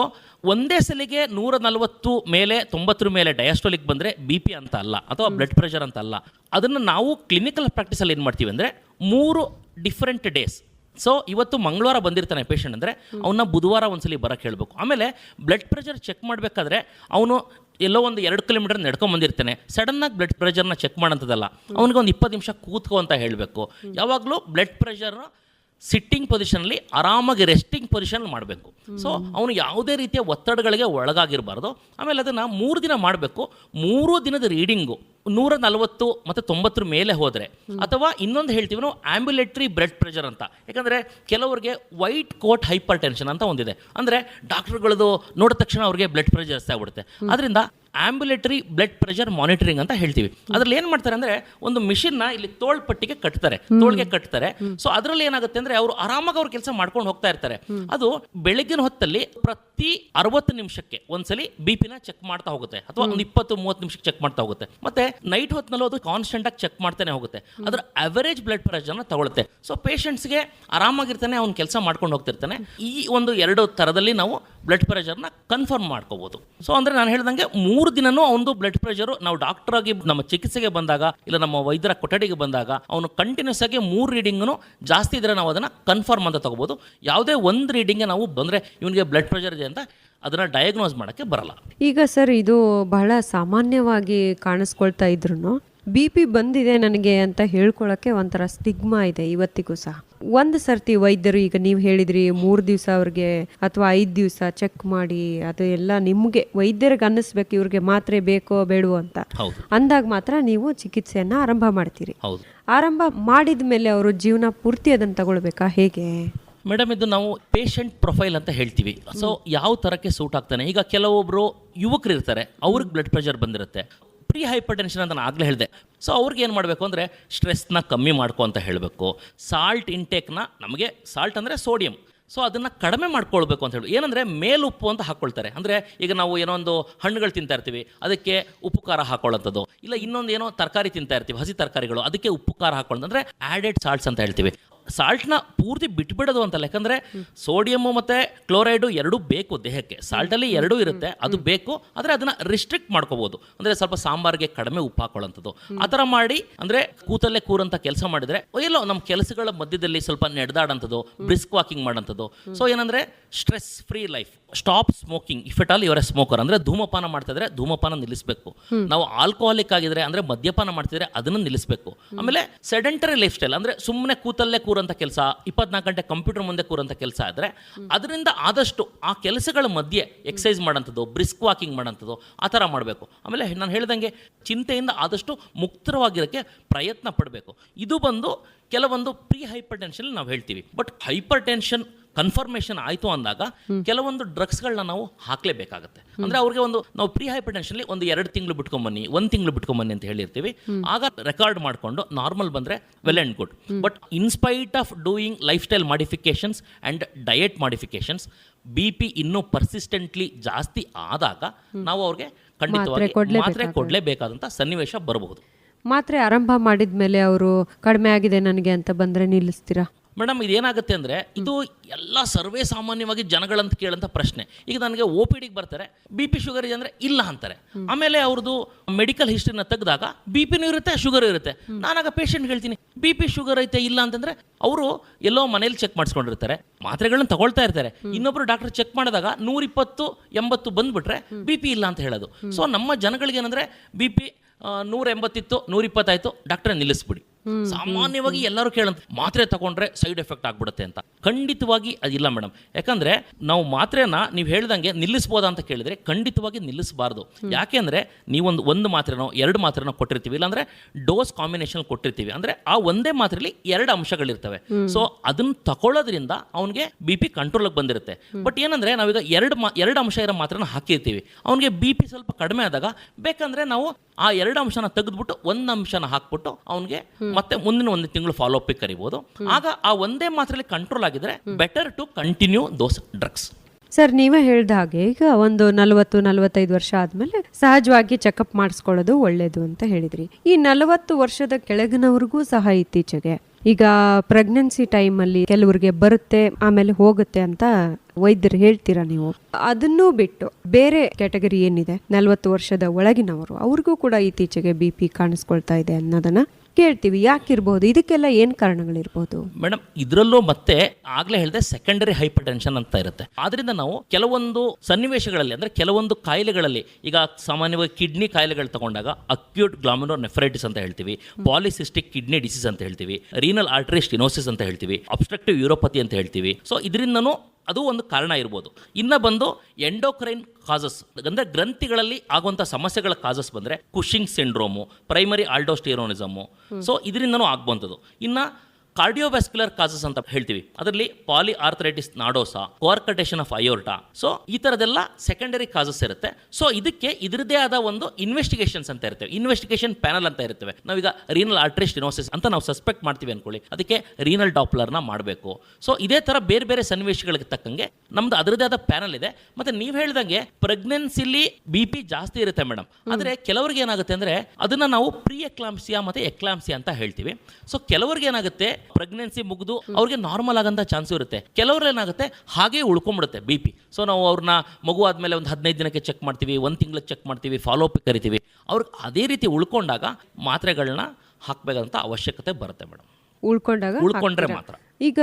ಒಂದೇ ಸಲಿಗೆ ನೂರ ನಲವತ್ತು ಮೇಲೆ ತೊಂಬತ್ತರ ಮೇಲೆ ಡಯಾಸ್ಟೋಲಿಕ್ ಬಂದರೆ ಬಿ ಪಿ ಅಂತ ಅಲ್ಲ ಅಥವಾ ಬ್ಲಡ್ ಪ್ರೆಷರ್ ಅಂತ ಅಲ್ಲ ಅದನ್ನು ನಾವು ಕ್ಲಿನಿಕಲ್ ಪ್ರಾಕ್ಟೀಸಲ್ಲಿ ಏನು ಮಾಡ್ತೀವಿ ಅಂದರೆ ಮೂರು ಡಿಫ್ರೆಂಟ್ ಡೇಸ್ ಸೊ ಇವತ್ತು ಮಂಗಳವಾರ ಬಂದಿರ್ತಾನೆ ಪೇಷಂಟ್ ಅಂದರೆ ಅವನ್ನ ಬುಧವಾರ ಒಂದ್ಸಲಿ ಬರೋಕ್ಕೆ ಹೇಳಬೇಕು. ಆಮೇಲೆ ಬ್ಲಡ್ ಪ್ರೆಷರ್ ಚೆಕ್ ಮಾಡಬೇಕಾದ್ರೆ ಅವನು ಎಲ್ಲೋ ಒಂದು ಎರಡು ಕಿಲೋಮೀಟರ್ ನಡ್ಕೊಂಡ್ ಬಂದಿರ್ತಾನೆ. ಸಡನ್ನಾಗಿ ಬ್ಲಡ್ ಪ್ರೆಷರ್ನ ಚೆಕ್ ಮಾಡೋಂಥದ್ದಲ್ಲ ಅವನಿಗೆ ಒಂದು ಇಪ್ಪತ್ತು ನಿಮಿಷ ಕೂತ್ಕೋ ಅಂತ ಹೇಳಬೇಕು. ಯಾವಾಗಲೂ ಬ್ಲಡ್ ಪ್ರೆಷರ್ನ ಸಿಟ್ಟಿಂಗ್ ಪೊಸಿಷನಲ್ಲಿ ಆರಾಮಾಗಿ ರೆಸ್ಟಿಂಗ್ ಪೊಸಿಷನ್ ಮಾಡಬೇಕು. ಸೊ ಅವನು ಯಾವುದೇ ರೀತಿಯ ಒತ್ತಡಗಳಿಗೆ ಒಳಗಾಗಿರಬಾರ್ದು. ಆಮೇಲೆ ಅದನ್ನು ಮೂರು ದಿನ ಮಾಡಬೇಕು. ಮೂರು ದಿನದ ರೀಡಿಂಗು ನೂರ ನಲವತ್ತು ಮತ್ತು ತೊಂಬತ್ತರ ಮೇಲೆ ಹೋದರೆ. ಅಥವಾ ಇನ್ನೊಂದು ಹೇಳ್ತೀವಿ ನಾವು ಆ್ಯಂಬ್ಯುಲೇಟ್ರಿ ಬ್ಲಡ್ ಪ್ರೆಷರ್ ಅಂತ. ಯಾಕಂದರೆ ಕೆಲವರಿಗೆ ವೈಟ್ ಕೋಟ್ ಹೈಪರ್ ಟೆನ್ಷನ್ ಅಂತ ಒಂದಿದೆ. ಅಂದರೆ ಡಾಕ್ಟರ್ಗಳದು ನೋಡಿದ ತಕ್ಷಣ ಅವ್ರಿಗೆ ಬ್ಲಡ್ ಪ್ರೆಷರ್ ಜಾಸ್ತಿ ಆಗ್ಬಿಡುತ್ತೆ. ಅದರಿಂದ ಆಂಬ್ಯುಲೇಟರಿ ಬ್ಲಡ್ ಪ್ರೆಷರ್ ಮಾನಿಟರಿಂಗ್ ಅಂತ ಹೇಳ್ತೀವಿ. ಅದ್ರಲ್ಲಿ ಏನು ಮಾಡ್ತಾರೆ ಅಂದರೆ ಒಂದು ಮಿಷಿನ್ನ ಇಲ್ಲಿ ತೋಳ್ ಪಟ್ಟಿಗೆ ಕಟ್ತಾರೆ. ತೋಳ್ಗೆ ಕಟ್ತಾರೆ. ಸೊ ಅದರಲ್ಲಿ ಏನಾಗುತ್ತೆ ಅಂದರೆ ಅವರು ಆರಾಮಾಗಿ ಅವ್ರ ಕೆಲಸ ಮಾಡ್ಕೊಂಡು ಹೋಗ್ತಾ ಇರ್ತಾರೆ. ಅದು ಬೆಳಗಿನ ಹೊತ್ತಲ್ಲಿ ಪ್ರತಿ ಅರವತ್ತು ನಿಮಿಷಕ್ಕೆ ಒಂದ್ಸಲಿ ಬಿ ಪಿನ ಚೆಕ್ ಮಾಡ್ತಾ ಹೋಗುತ್ತೆ. ಅಥವಾ ಒಂದು ಇಪ್ಪತ್ತು ಮೂವತ್ತು ನಿಮಿಷಕ್ಕೆ ಚೆಕ್ ಮಾಡ್ತಾ ಹೋಗುತ್ತೆ. ಮತ್ತೆ ನೈಟ್ ಹೊತ್ತಿನಲ್ಲೂ ಅದು ಕಾನ್ಸ್ಟೆಂಟ್ ಆಗಿ ಚೆಕ್ ಮಾಡ್ತಾನೆ ಹೋಗುತ್ತೆ. ಅದರ ಅವರೇಜ್ ಬ್ಲಡ್ ಪ್ರೆಷರ್ನ ತಗೊಳುತ್ತೆ. ಸೊ ಪೇಷಂಟ್ಸ್ಗೆ ಆರಾಮಾಗಿರ್ತಾನೆ ಅವ್ನು ಕೆಲಸ ಮಾಡ್ಕೊಂಡು ಹೋಗ್ತಿರ್ತಾನೆ. ಈ ಒಂದು ಎರಡು ಥರದಲ್ಲಿ ನಾವು ಬ್ಲಡ್ ಪ್ರೆಷರ್ನ ಕನ್ಫರ್ಮ್ ಮಾಡ್ಕೋಬಹುದು ಸೊ ಅಂದ್ರೆ ನಾನು ಹೇಳ್ದಂಗೆ ಮೂರು ದಿನನೂ ಅವನು ಬ್ಲಡ್ ಪ್ರೆಷರು ನಾವು ಡಾಕ್ಟರ್ ಆಗಿ ನಮ್ಮ ಚಿಕಿತ್ಸೆಗೆ ಬಂದಾಗ ಇಲ್ಲ ನಮ್ಮ ವೈದ್ಯರ ಕೊಠಡಿಗೆ ಬಂದಾಗ ಅವನು ಕಂಟಿನ್ಯೂಸ್ ಆಗಿ ಮೂರು ರೀಡಿಂಗ್ನು ಜಾಸ್ತಿ ಇದ್ರೆ ನಾವು ಅದನ್ನ ಕನ್ಫರ್ಮ್ ಅಂತ ತಗೋಬಹುದು ಯಾವುದೇ ಒಂದು ರೀಡಿಂಗ್ ನಾವು ಬಂದ್ರೆ ಇವನಿಗೆ ಬ್ಲಡ್ ಪ್ರೆಷರ್ ಇದೆ ಅಂತ ಅದನ್ನ ಡಯಾಗ್ನೋಸ್ ಮಾಡೋಕ್ಕೆ ಬರಲ್ಲ. ಈಗ ಸರ್ ಇದು ಬಹಳ ಸಾಮಾನ್ಯವಾಗಿ ಕಾಣಿಸ್ಕೊಳ್ತಾ ಇದ್ರು ಬಿ ಪಿ ಬಂದಿದೆ ನನಗೆ ಅಂತ ಹೇಳ್ಕೊಳಕ್ಕೆ ಒಂಥರ ಸ್ಟಿಗ್ಮಾ ಇದೆ ಇವತ್ತಿಗೂ ಸಹ. ಒಂದು ಸರ್ತಿ ವೈದ್ಯರು ಈಗ ನೀವು ಹೇಳಿದ್ರಿ ಮೂರು ದಿವಸ ಅವ್ರಿಗೆ ಅಥವಾ ಐದು ದಿವಸ ಚೆಕ್ ಮಾಡಿ ಅದು ಎಲ್ಲ ನಿಮಗೆ ವೈದ್ಯರಿಗೆ ಅನ್ನಿಸ್ಬೇಕು ಇವ್ರಿಗೆ ಮಾತ್ರೆ ಬೇಕೋ ಬೇಡವೋ ಅಂತ. ಅಂದಾಗ ಮಾತ್ರ ನೀವು ಚಿಕಿತ್ಸೆಯನ್ನ ಆರಂಭ ಮಾಡ್ತೀರಿ. ಆರಂಭ ಮಾಡಿದ ಮೇಲೆ ಅವರು ಜೀವನ ಪೂರ್ತಿ ಅದನ್ನು ತಗೊಳ್ಬೇಕಾ? ಹೇಗೆ? ಮೇಡಮ್ ಇದು ನಾವು ಪೇಷಂಟ್ ಪ್ರೊಫೈಲ್ ಅಂತ ಹೇಳ್ತೀವಿ. ಸೊ ಯಾವ ಥರಕ್ಕೆ ಸೂಟ್ ಆಗ್ತಾನೆ? ಈಗ ಕೆಲವೊಬ್ರು ಯುವಕರು ಇರ್ತಾರೆ ಅವ್ರಿಗೆ ಬ್ಲಡ್ ಪ್ರೆಷರ್ ಬಂದಿರುತ್ತೆ. ಪ್ರೀ ಹೈಪರ್ ಟೆನ್ಷನ್ ಅಂತ ನಾನು ಆಗಲೇ ಹೇಳಿದೆ. ಸೊ ಅವ್ರಿಗೆ ಏನು ಮಾಡಬೇಕು ಅಂದರೆ ಸ್ಟ್ರೆಸ್ನ ಕಮ್ಮಿ ಮಾಡ್ಕೊ ಅಂತ ಹೇಳಬೇಕು. ಸಾಲ್ಟ್ ಇಂಟೇಕ್ನ ನಮಗೆ ಸಾಲ್ಟ್ ಅಂದರೆ ಸೋಡಿಯಂ ಸೊ ಅದನ್ನು ಕಡಿಮೆ ಮಾಡ್ಕೊಳ್ಬೇಕು ಅಂತ ಹೇಳಿ, ಏನಂದರೆ ಮೇಲುಪ್ಪು ಅಂತ ಹಾಕ್ಕೊಳ್ತಾರೆ ಅಂದರೆ ಈಗ ನಾವು ಏನೋ ಒಂದು ಹಣ್ಣುಗಳು ತಿಂತಾ ಇರ್ತೀವಿ, ಅದಕ್ಕೆ ಉಪ್ಪು ಖಾರ ಹಾಕೊಳ್ಳೋಂಥದ್ದು ಇಲ್ಲ ಇನ್ನೊಂದು ಏನೋ ತರಕಾರಿ ತಿಂತಾ ಇರ್ತೀವಿ, ಹಸಿ ತರಕಾರಿಗಳು, ಅದಕ್ಕೆ ಉಪ್ಪು ಖಾರ ಹಾಕೊಳ್ಳೋದು ಅಂದರೆ ಆ್ಯಡೆಡ್ ಸಾಲ್ಟ್ಸ್ ಅಂತ ಹೇಳ್ತೀವಿ. ಸಾಲ್ಟ್ನ ಪೂರ್ತಿ ಬಿಟ್ಬಿಡೋದು ಅಂತಲ್ಲ. ಯಾಕಂದರೆ ಸೋಡಿಯಮ್ಮು ಮತ್ತು ಕ್ಲೋರೈಡು ಎರಡೂ ಬೇಕು ದೇಹಕ್ಕೆ. ಸಾಲ್ಟಲ್ಲಿ ಎರಡೂ ಇರುತ್ತೆ, ಅದು ಬೇಕು, ಆದರೆ ಅದನ್ನು ರಿಸ್ಟ್ರಿಕ್ಟ್ ಮಾಡ್ಕೋಬೋದು. ಅಂದರೆ ಸ್ವಲ್ಪ ಸಾಂಬಾರಿಗೆ ಕಡಿಮೆ ಉಪ್ಪು ಹಾಕೊಳ್ಳೋಂಥದ್ದು. ಆ ಥರ ಮಾಡಿ, ಅಂದರೆ ಕೂತಲ್ಲೇ ಕೂರಂಥ ಕೆಲಸ ಮಾಡಿದರೆ ಎಲ್ಲೋ ನಮ್ಮ ಕೆಲಸಗಳ ಮಧ್ಯದಲ್ಲಿ ಸ್ವಲ್ಪ ನಡೆದಾಡೋಂಥದ್ದು ಬ್ರಿಸ್ಕ್ ವಾಕಿಂಗ್ ಮಾಡೋಂಥದ್ದು. ಸೊ ಏನಂದರೆ stress free life stop smoking if it all ಇವರ ಸ್ಮೋಕರ್ ಅಂದರೆ ಧೂಮಪಾನ ಮಾಡ್ತಾ ಇದ್ರೆ ಧೂಮಪಾನ ನಿಲ್ಲಿಸಬೇಕು. ನಾವು ಆಲ್ಕೋಹಾಲಿಕ್ ಆಗಿದ್ರೆ, ಅಂದರೆ ಮದ್ಯಪಾನ ಮಾಡ್ತಿದ್ರೆ ಅದನ್ನು ನಿಲ್ಲಿಸಬೇಕು. ಆಮೇಲೆ ಸೆಡೆಂಟರಿ ಲೈಫ್ ಸ್ಟೈಲ್ ಅಂದರೆ ಸುಮ್ಮನೆ ಕೂತಲ್ಲೇ ಕೂರಂತ ಕೆಲಸ, ಇಪ್ಪತ್ನಾಲ್ಕು ಗಂಟೆ ಕಂಪ್ಯೂಟರ್ ಮುಂದೆ ಕೂರಂಥ ಕೆಲಸ ಆದರೆ ಅದರಿಂದ ಆದಷ್ಟು ಆ ಕೆಲಸಗಳ ಮಧ್ಯೆ ಎಕ್ಸಸೈಸ್ ಮಾಡೋಂಥದ್ದು ಬ್ರಿಸ್ಕ್ ವಾಕಿಂಗ್ ಮಾಡೋಂಥದ್ದು, ಆ ಥರ ಮಾಡಬೇಕು. ಆಮೇಲೆ ನಾನು ಹೇಳ್ದಂಗೆ ಚಿಂತೆಯಿಂದ ಆದಷ್ಟು ಮುಕ್ತವಾಗಿರೋಕ್ಕೆ ಪ್ರಯತ್ನ ಪಡಬೇಕು. ಇದು ಬಂದು ಕೆಲವೊಂದು ಪ್ರೀ ಹೈಪರ್ ಟೆನ್ಷನ್ ನಾವು ಹೇಳ್ತೀವಿ. ಬಟ್ ಹೈಪರ್ ಟೆನ್ಷನ್ ಕನ್ಫರ್ಮೇಷನ್ ಆಯಿತು ಅಂದಾಗ ಕೆಲವೊಂದು ಡ್ರಗ್ಸ್ಗಳನ್ನ ನಾವು ಹಾಕಲೇಬೇಕಾಗುತ್ತೆ. ಅಂದ್ರೆ ಅವ್ರಿಗೆ ಒಂದು ನಾವು ಪ್ರೀ ಹೈಪರ್ ಟೆನ್ಷನ್ಲಿ ಒಂದು ಎರಡು ತಿಂಗಳು ಬಿಟ್ಕೊಂಬನ್ನಿ ಒಂದು ತಿಂಗಳು ಬಿಟ್ಕೊಂಬನ್ನಿ ಅಂತ ಹೇಳಿರ್ತೀವಿ. ಆಗ ರೆಕಾರ್ಡ್ ಮಾಡಿಕೊಂಡು ನಾರ್ಮಲ್ ಬಂದ್ರೆ well and good but in spite of doing lifestyle modifications and diet modifications B P ಇನ್ನೂ ಪರ್ಸಿಸ್ಟೆಂಟ್ಲಿ ಜಾಸ್ತಿ ಆದಾಗ ನಾವು ಅವ್ರಿಗೆ ಖಂಡಿತವಾಗಿ ಮಾತ್ರೆ ಕೊಡಲೇಬೇಕಾದಂಥ ಸನ್ನಿವೇಶ ಬರಬಹುದು. ಮಾತ್ರೆ ಆರಂಭ ಮಾಡಿದ ಮೇಲೆ ಅವರು ಕಡಿಮೆ ಆಗಿದೆ ನನಗೆ ಅಂತ ಬಂದರೆ ನಿಲ್ಲಿಸ್ತೀರಾ? ಮೇಡಮ್, ಇದೇನಾಗುತ್ತೆ ಅಂದರೆ ಇದು ಎಲ್ಲ ಸರ್ವೇ ಸಾಮಾನ್ಯವಾಗಿ ಜನಗಳಂತ ಕೇಳಂತ ಪ್ರಶ್ನೆ. ಈಗ ನನಗೆ ಓ ಪಿ ಡಿಗೆ ಬರ್ತಾರೆ ಬಿ ಪಿ ಶುಗರ್ ಇದೆ ಅಂದರೆ ಇಲ್ಲ ಅಂತಾರೆ. ಆಮೇಲೆ ಅವ್ರದ್ದು ಮೆಡಿಕಲ್ ಹಿಸ್ಟ್ರಿನ ತೆಗೆದಾಗ ಬಿ ಪಿನೂ ಇರುತ್ತೆ ಶುಗರ್ ಇರುತ್ತೆ. ನಾನಾಗ ಪೇಷಂಟ್ ಹೇಳ್ತೀನಿ ಬಿ ಪಿ ಶುಗರ್ ಐತೆ, ಇಲ್ಲ ಅಂತಂದರೆ ಅವರು ಎಲ್ಲೋ ಮನೇಲಿ ಚೆಕ್ ಮಾಡಿಸ್ಕೊಂಡಿರ್ತಾರೆ, ಮಾತ್ರೆಗಳನ್ನ ತಗೊಳ್ತಾ ಇರ್ತಾರೆ. ಇನ್ನೊಬ್ಬರು ಡಾಕ್ಟರ್ ಚೆಕ್ ಮಾಡಿದಾಗ ನೂರಿಪ್ಪತ್ತು, ಎಂಬತ್ತು ಬಂದ್ಬಿಟ್ರೆ ಬಿ ಪಿ ಇಲ್ಲ ಅಂತ ಹೇಳೋದು. ಸೊ ನಮ್ಮ ಜನಗಳಿಗೆ ಏನಂದ್ರೆ ಬಿ ಪಿ ನೂರ ಎಂಬತ್ತಿತ್ತು ನೂರಿಪ್ಪತ್ತಾಯಿತು ಡಾಕ್ಟರ್ ನಿಲ್ಲಿಸ್ಬಿಡಿ. ಸಾಮಾನ್ಯವಾಗಿ ಎಲ್ಲರೂ ಕೇಳಂತ ಮಾತ್ರೆ ತಗೊಂಡ್ರೆ ಸೈಡ್ ಎಫೆಕ್ಟ್ ಆಗ್ಬಿಡುತ್ತೆ ಅಂತ. ಖಂಡಿತವಾಗಿ ಅದಿಲ್ಲ ಮೇಡಮ್. ಯಾಕಂದ್ರೆ ನಾವು ಮಾತ್ರೆನ ನೀವು ಹೇಳ್ದಂಗೆ ನಿಲ್ಲಿಸ್ಬೋದಾ ಅಂತ ಕೇಳಿದ್ರೆ ಖಂಡಿತವಾಗಿ ನಿಲ್ಲಿಸಬಾರ್ದು. ಯಾಕೆಂದ್ರೆ ನೀವೊಂದು ಒಂದು ಮಾತ್ರೆನೋ ಎರಡು ಮಾತ್ರೆನೋ ಕೊಟ್ಟಿರ್ತೀವಿ ಇಲ್ಲಾಂದ್ರೆ ಡೋಸ್ ಕಾಂಬಿನೇಷನ್ ಕೊಟ್ಟಿರ್ತೀವಿ. ಅಂದ್ರೆ ಆ ಒಂದೇ ಮಾತ್ರೆಲಿ ಎರಡು ಅಂಶಗಳಿರ್ತವೆ. ಸೊ ಅದನ್ನ ತಗೊಳ್ಳೋದ್ರಿಂದ ಅವನಿಗೆ ಬಿ ಪಿ ಕಂಟ್ರೋಲ್ಗೆ ಬಂದಿರುತ್ತೆ. ಬಟ್ ಏನಂದ್ರೆ ನಾವೀಗ ಎರಡು ಮಾ ಎರಡು ಅಂಶ ಇರೋ ಮಾತ್ರೆನ ಹಾಕಿರ್ತೀವಿ. ಅವನಿಗೆ ಬಿ ಪಿ ಸ್ವಲ್ಪ ಕಡಿಮೆ ಆದಾಗ ಬೇಕಂದ್ರೆ ನಾವು ಆ ಎರಡು ಅಂಶನ ತೆಗೆದ್ಬಿಟ್ಟು ಒಂದು ಅಂಶನ ಹಾಕ್ಬಿಟ್ಟು ಅವನಿಗೆ ಮತ್ತೆ ಮುಂದಿನ ಒಂದು ತಿಂಗಳು ಫಾಲೋ ಅಪ್ ಕರಿಬೋದು. ಆಗ ಆ ಒಂದೇ ಮಾತ್ರೆಲಿ ಕಂಟ್ರೋಲ್ ಆಗಿದ್ರೆ better to continue those drugs sir ನೀವೇ ಹೇಳಿದ ಹಾಗೆ ಈಗ ಒಂದು ನಲವತ್ತು ನಲವತ್ತೈದು ವರ್ಷ ಆದಮೇಲೆ ಸಹಜವಾಗಿ ಚೆಕಪ್ ಮಾಡಿಸ್ಕೊಳ್ಳೋದು ಒಳ್ಳೇದು ಅಂತ ಹೇಳಿದ್ರಿ. ಈ ನಲವತ್ತು ವರ್ಷದ ಕೆಳಗಿನವ್ರಿಗೂ ಸಹ ಇತ್ತೀಚೆಗೆ ಈಗ ಪ್ರೆಗ್ನೆನ್ಸಿ ಟೈಮಲ್ಲಿ ಕೆಲವರಿಗೆ ಬರುತ್ತೆ ಆಮೇಲೆ ಹೋಗುತ್ತೆ ಅಂತ ವೈದ್ಯರು ಹೇಳ್ತೀರಾ ನೀವು? ಅದನ್ನು ಬಿಟ್ಟು ಬೇರೆ ಕ್ಯಾಟಗರಿ ಏನಿದೆ? ನಲವತ್ತು ವರ್ಷದ ಒಳಗಿನವರು ಅವ್ರಿಗೂ ಕೂಡ ಇತ್ತೀಚೆಗೆ ಬಿ ಪಿ ಕಾಣಿಸ್ಕೊಳ್ತಾ ಇದೆ ಅನ್ನೋದನ್ನ ಕೇಳ್ತೀವಿ ಯಾಕಿರ್ಬೋದು? ಇದಕ್ಕೆಲ್ಲ ಏನು ಕಾರಣಗಳಿರ್ಬೋದು? ಮೇಡಮ್ ಇದರಲ್ಲೂ ಮತ್ತೆ ಆಗ್ಲೇ ಹೇಳಿದೆ ಸೆಕೆಂಡರಿ ಹೈಪರ್ ಟೆನ್ಷನ್ ಅಂತ ಇರುತ್ತೆ. ಆದ್ರಿಂದ ನಾವು ಕೆಲವೊಂದು ಸನ್ನಿವೇಶಗಳಲ್ಲಿ ಅಂದ್ರೆ ಕೆಲವೊಂದು ಕಾಯಿಲೆಗಳಲ್ಲಿ ಈಗ ಸಾಮಾನ್ಯವಾಗಿ ಕಿಡ್ನಿ ಕಾಯಿಲೆಗಳು ತಗೊಂಡಾಗ ಅಕ್ಯೂಟ್ ಗ್ಲಾಮಿನೋರ್ ನೆಫ್ರೈಟಿಸ್ ಅಂತ ಹೇಳ್ತೀವಿ ಪಾಲಿಸಿಸ್ಟಿಕ್ ಕಿಡ್ನಿ ಡಿಸೀಸ್ ಅಂತ ಹೇಳ್ತೀವಿ ರೀನಲ್ ಆರ್ಟರಿ ಸ್ಟಿನೋಸಿಸ್ ಅಂತ ಹೇಳ್ತೀವಿ ಅಬ್ಸ್ಟ್ರಕ್ಟಿವ್ ಯೂರೋಪತಿ ಅಂತ ಹೇಳ್ತೀವಿ. ಸೊ ಇದರಿಂದನೂ ಅದು ಒಂದು ಕಾರಣ ಇರ್ಬೋದು. ಇನ್ನು ಬಂದು ಎಂಡೋಕ್ರೈನ್ ಕಾಸಸ್ ಅಂದರೆ ಗ್ರಂಥಿಗಳಲ್ಲಿ ಆಗುವಂಥ ಸಮಸ್ಯೆಗಳ ಕಾಸಸ್ ಬಂದರೆ Cushing syndrome primary aldosteronism so ಇದರಿಂದನೂ ಆಗ್ಬಂಥದ್ದು ಇನ್ನು ಕಾರ್ಡಿಯೋವ್ಯಾಸ್ಕ್ಯುಲರ್ ಕಾಸಸ್ ಅಂತ ಹೇಳ್ತೀವಿ. ಅದರಲ್ಲಿ polyarteritis nodosa coarctation of aorta so ಈ ಥರದೆಲ್ಲ ಸೆಕೆಂಡರಿ ಕಾಸಸ್ ಇರುತ್ತೆ. ಸೊ ಇದಕ್ಕೆ ಇದರದೇ ಆದ ಒಂದು ಇನ್ವೆಸ್ಟಿಗೇಷನ್ಸ್ ಅಂತ ಇರುತ್ತೆ ಇನ್ವೆಸ್ಟಿಗೇಷನ್ ಪ್ಯಾನಲ್ ಅಂತ ಇರ್ತವೆ. ನಾವೀಗ ರೀನಲ್ ಆರ್ಟ್ರಿ ಸ್ಟಿನೋಸಿಸ್ ಅಂತ ನಾವು ಸಸ್ಪೆಕ್ಟ್ ಮಾಡ್ತೀವಿ ಅನ್ಕೊಳ್ಳಿ. ಅದಕ್ಕೆ ರೀನಲ್ ಡಾಪ್ಲರ್ನ ಮಾಡಬೇಕು. ಸೊ ಇದೇ ಥರ ಬೇರೆ ಬೇರೆ ಸನ್ನಿವೇಶಗಳಿಗೆ ತಕ್ಕಂಗೆ ನಮ್ದು ಅದರದೇ ಆದ ಪ್ಯಾನಲ್ ಇದೆ. ಮತ್ತೆ ನೀವು ಹೇಳ್ದಂಗೆ ಪ್ರೆಗ್ನೆನ್ಸಿಲಿ ಬಿ ಪಿ ಜಾಸ್ತಿ ಇರುತ್ತೆ ಮೇಡಮ್ ಆದರೆ ಕೆಲವ್ರಿಗೆ ಏನಾಗುತ್ತೆ ಅಂದರೆ ಅದನ್ನ ನಾವು ಪ್ರೀ ಎಕ್ಲಾಂಸಿಯಾ ಮತ್ತೆ ಎಕ್ಲಾಂಸಿಯಾ ಅಂತ ಹೇಳ್ತೀವಿ. ಸೊ ಕೆಲವ್ರಿಗೆ ಏನಾಗುತ್ತೆ ಪ್ರೆಗ್ನೆನ್ಸಿ ಮುಗಿದು ಅವ್ರಿಗೆ ನಾರ್ಮಲ್ ಆಗಂತ ಚಾನ್ಸ್ ಇರುತ್ತೆ. ಏನಾಗುತ್ತೆ, ಹಾಗೆ ಉಳ್ಕೊಂಡ್ಬಿಡುತ್ತೆ ಬಿ ಪಿ ಸೊ ನಾವು ಅವ್ರನ್ನ ಮಗು ಆದಮೇಲೆ ಒಂದು ಹದಿನೈದು ದಿನಕ್ಕೆ ಚೆಕ್ ಮಾಡ್ತೀವಿ, ಒಂದು ತಿಂಗಳಿಗೆ ಚೆಕ್ ಮಾಡ್ತೀವಿ ಫಾಲೋ ಅಪ್ ಕರಿತೀವಿ. ಅವ್ರಿಗೆ ಅದೇ ರೀತಿ ಉಳ್ಕೊಂಡಾಗ ಮಾತ್ರೆಗಳನ್ನ ಹಾಕಬೇಕಂತ ಅವಶ್ಯಕತೆ ಬರುತ್ತೆ ಮೇಡಮ್ ಉಳ್ಕೊಂಡಾಗ ಉಳ್ಕೊಂಡ್ರೆ ಮಾತ್ರ. ಈಗ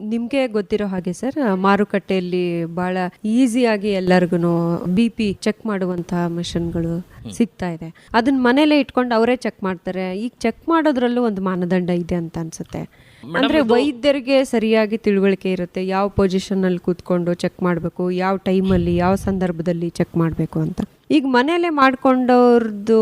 ನಿಮ್ಗೆ ಗೊತ್ತಿರೋ ಹಾಗೆ ಸರ್ ಮಾರುಕಟ್ಟೆಯಲ್ಲಿ ಬಹಳ ಈಸಿಯಾಗಿ ಎಲ್ಲರಿಗೂ ಬಿ ಪಿ ಚೆಕ್ ಮಾಡುವಂತಹ ಮಿಷನ್ಗಳು ಸಿಗ್ತಾ ಇದೆ. ಅದನ್ನ ಮನೇಲೆ ಇಟ್ಕೊಂಡು ಅವರೇ ಚೆಕ್ ಮಾಡ್ತಾರೆ. ಈಗ ಚೆಕ್ ಮಾಡೋದ್ರಲ್ಲೂ ಒಂದು ಮಾನದಂಡ ಇದೆ ಅಂತ ಅನ್ಸುತ್ತೆ. ಅಂದ್ರೆ ವೈದ್ಯರಿಗೆ ಸರಿಯಾಗಿ ತಿಳುವಳಿಕೆ ಇರುತ್ತೆ. ಯಾವ ಪೊಸಿಷನ್ ಅಲ್ಲಿ ಕೂತ್ಕೊಂಡು ಚೆಕ್ ಮಾಡಬೇಕು ಯಾವ ಟೈಮಲ್ಲಿ ಯಾವ ಸಂದರ್ಭದಲ್ಲಿ ಚೆಕ್ ಮಾಡಬೇಕು ಅಂತ. ಈಗ ಮನೇಲೆ ಮಾಡ್ಕೊಂಡವ್ರದ್ದು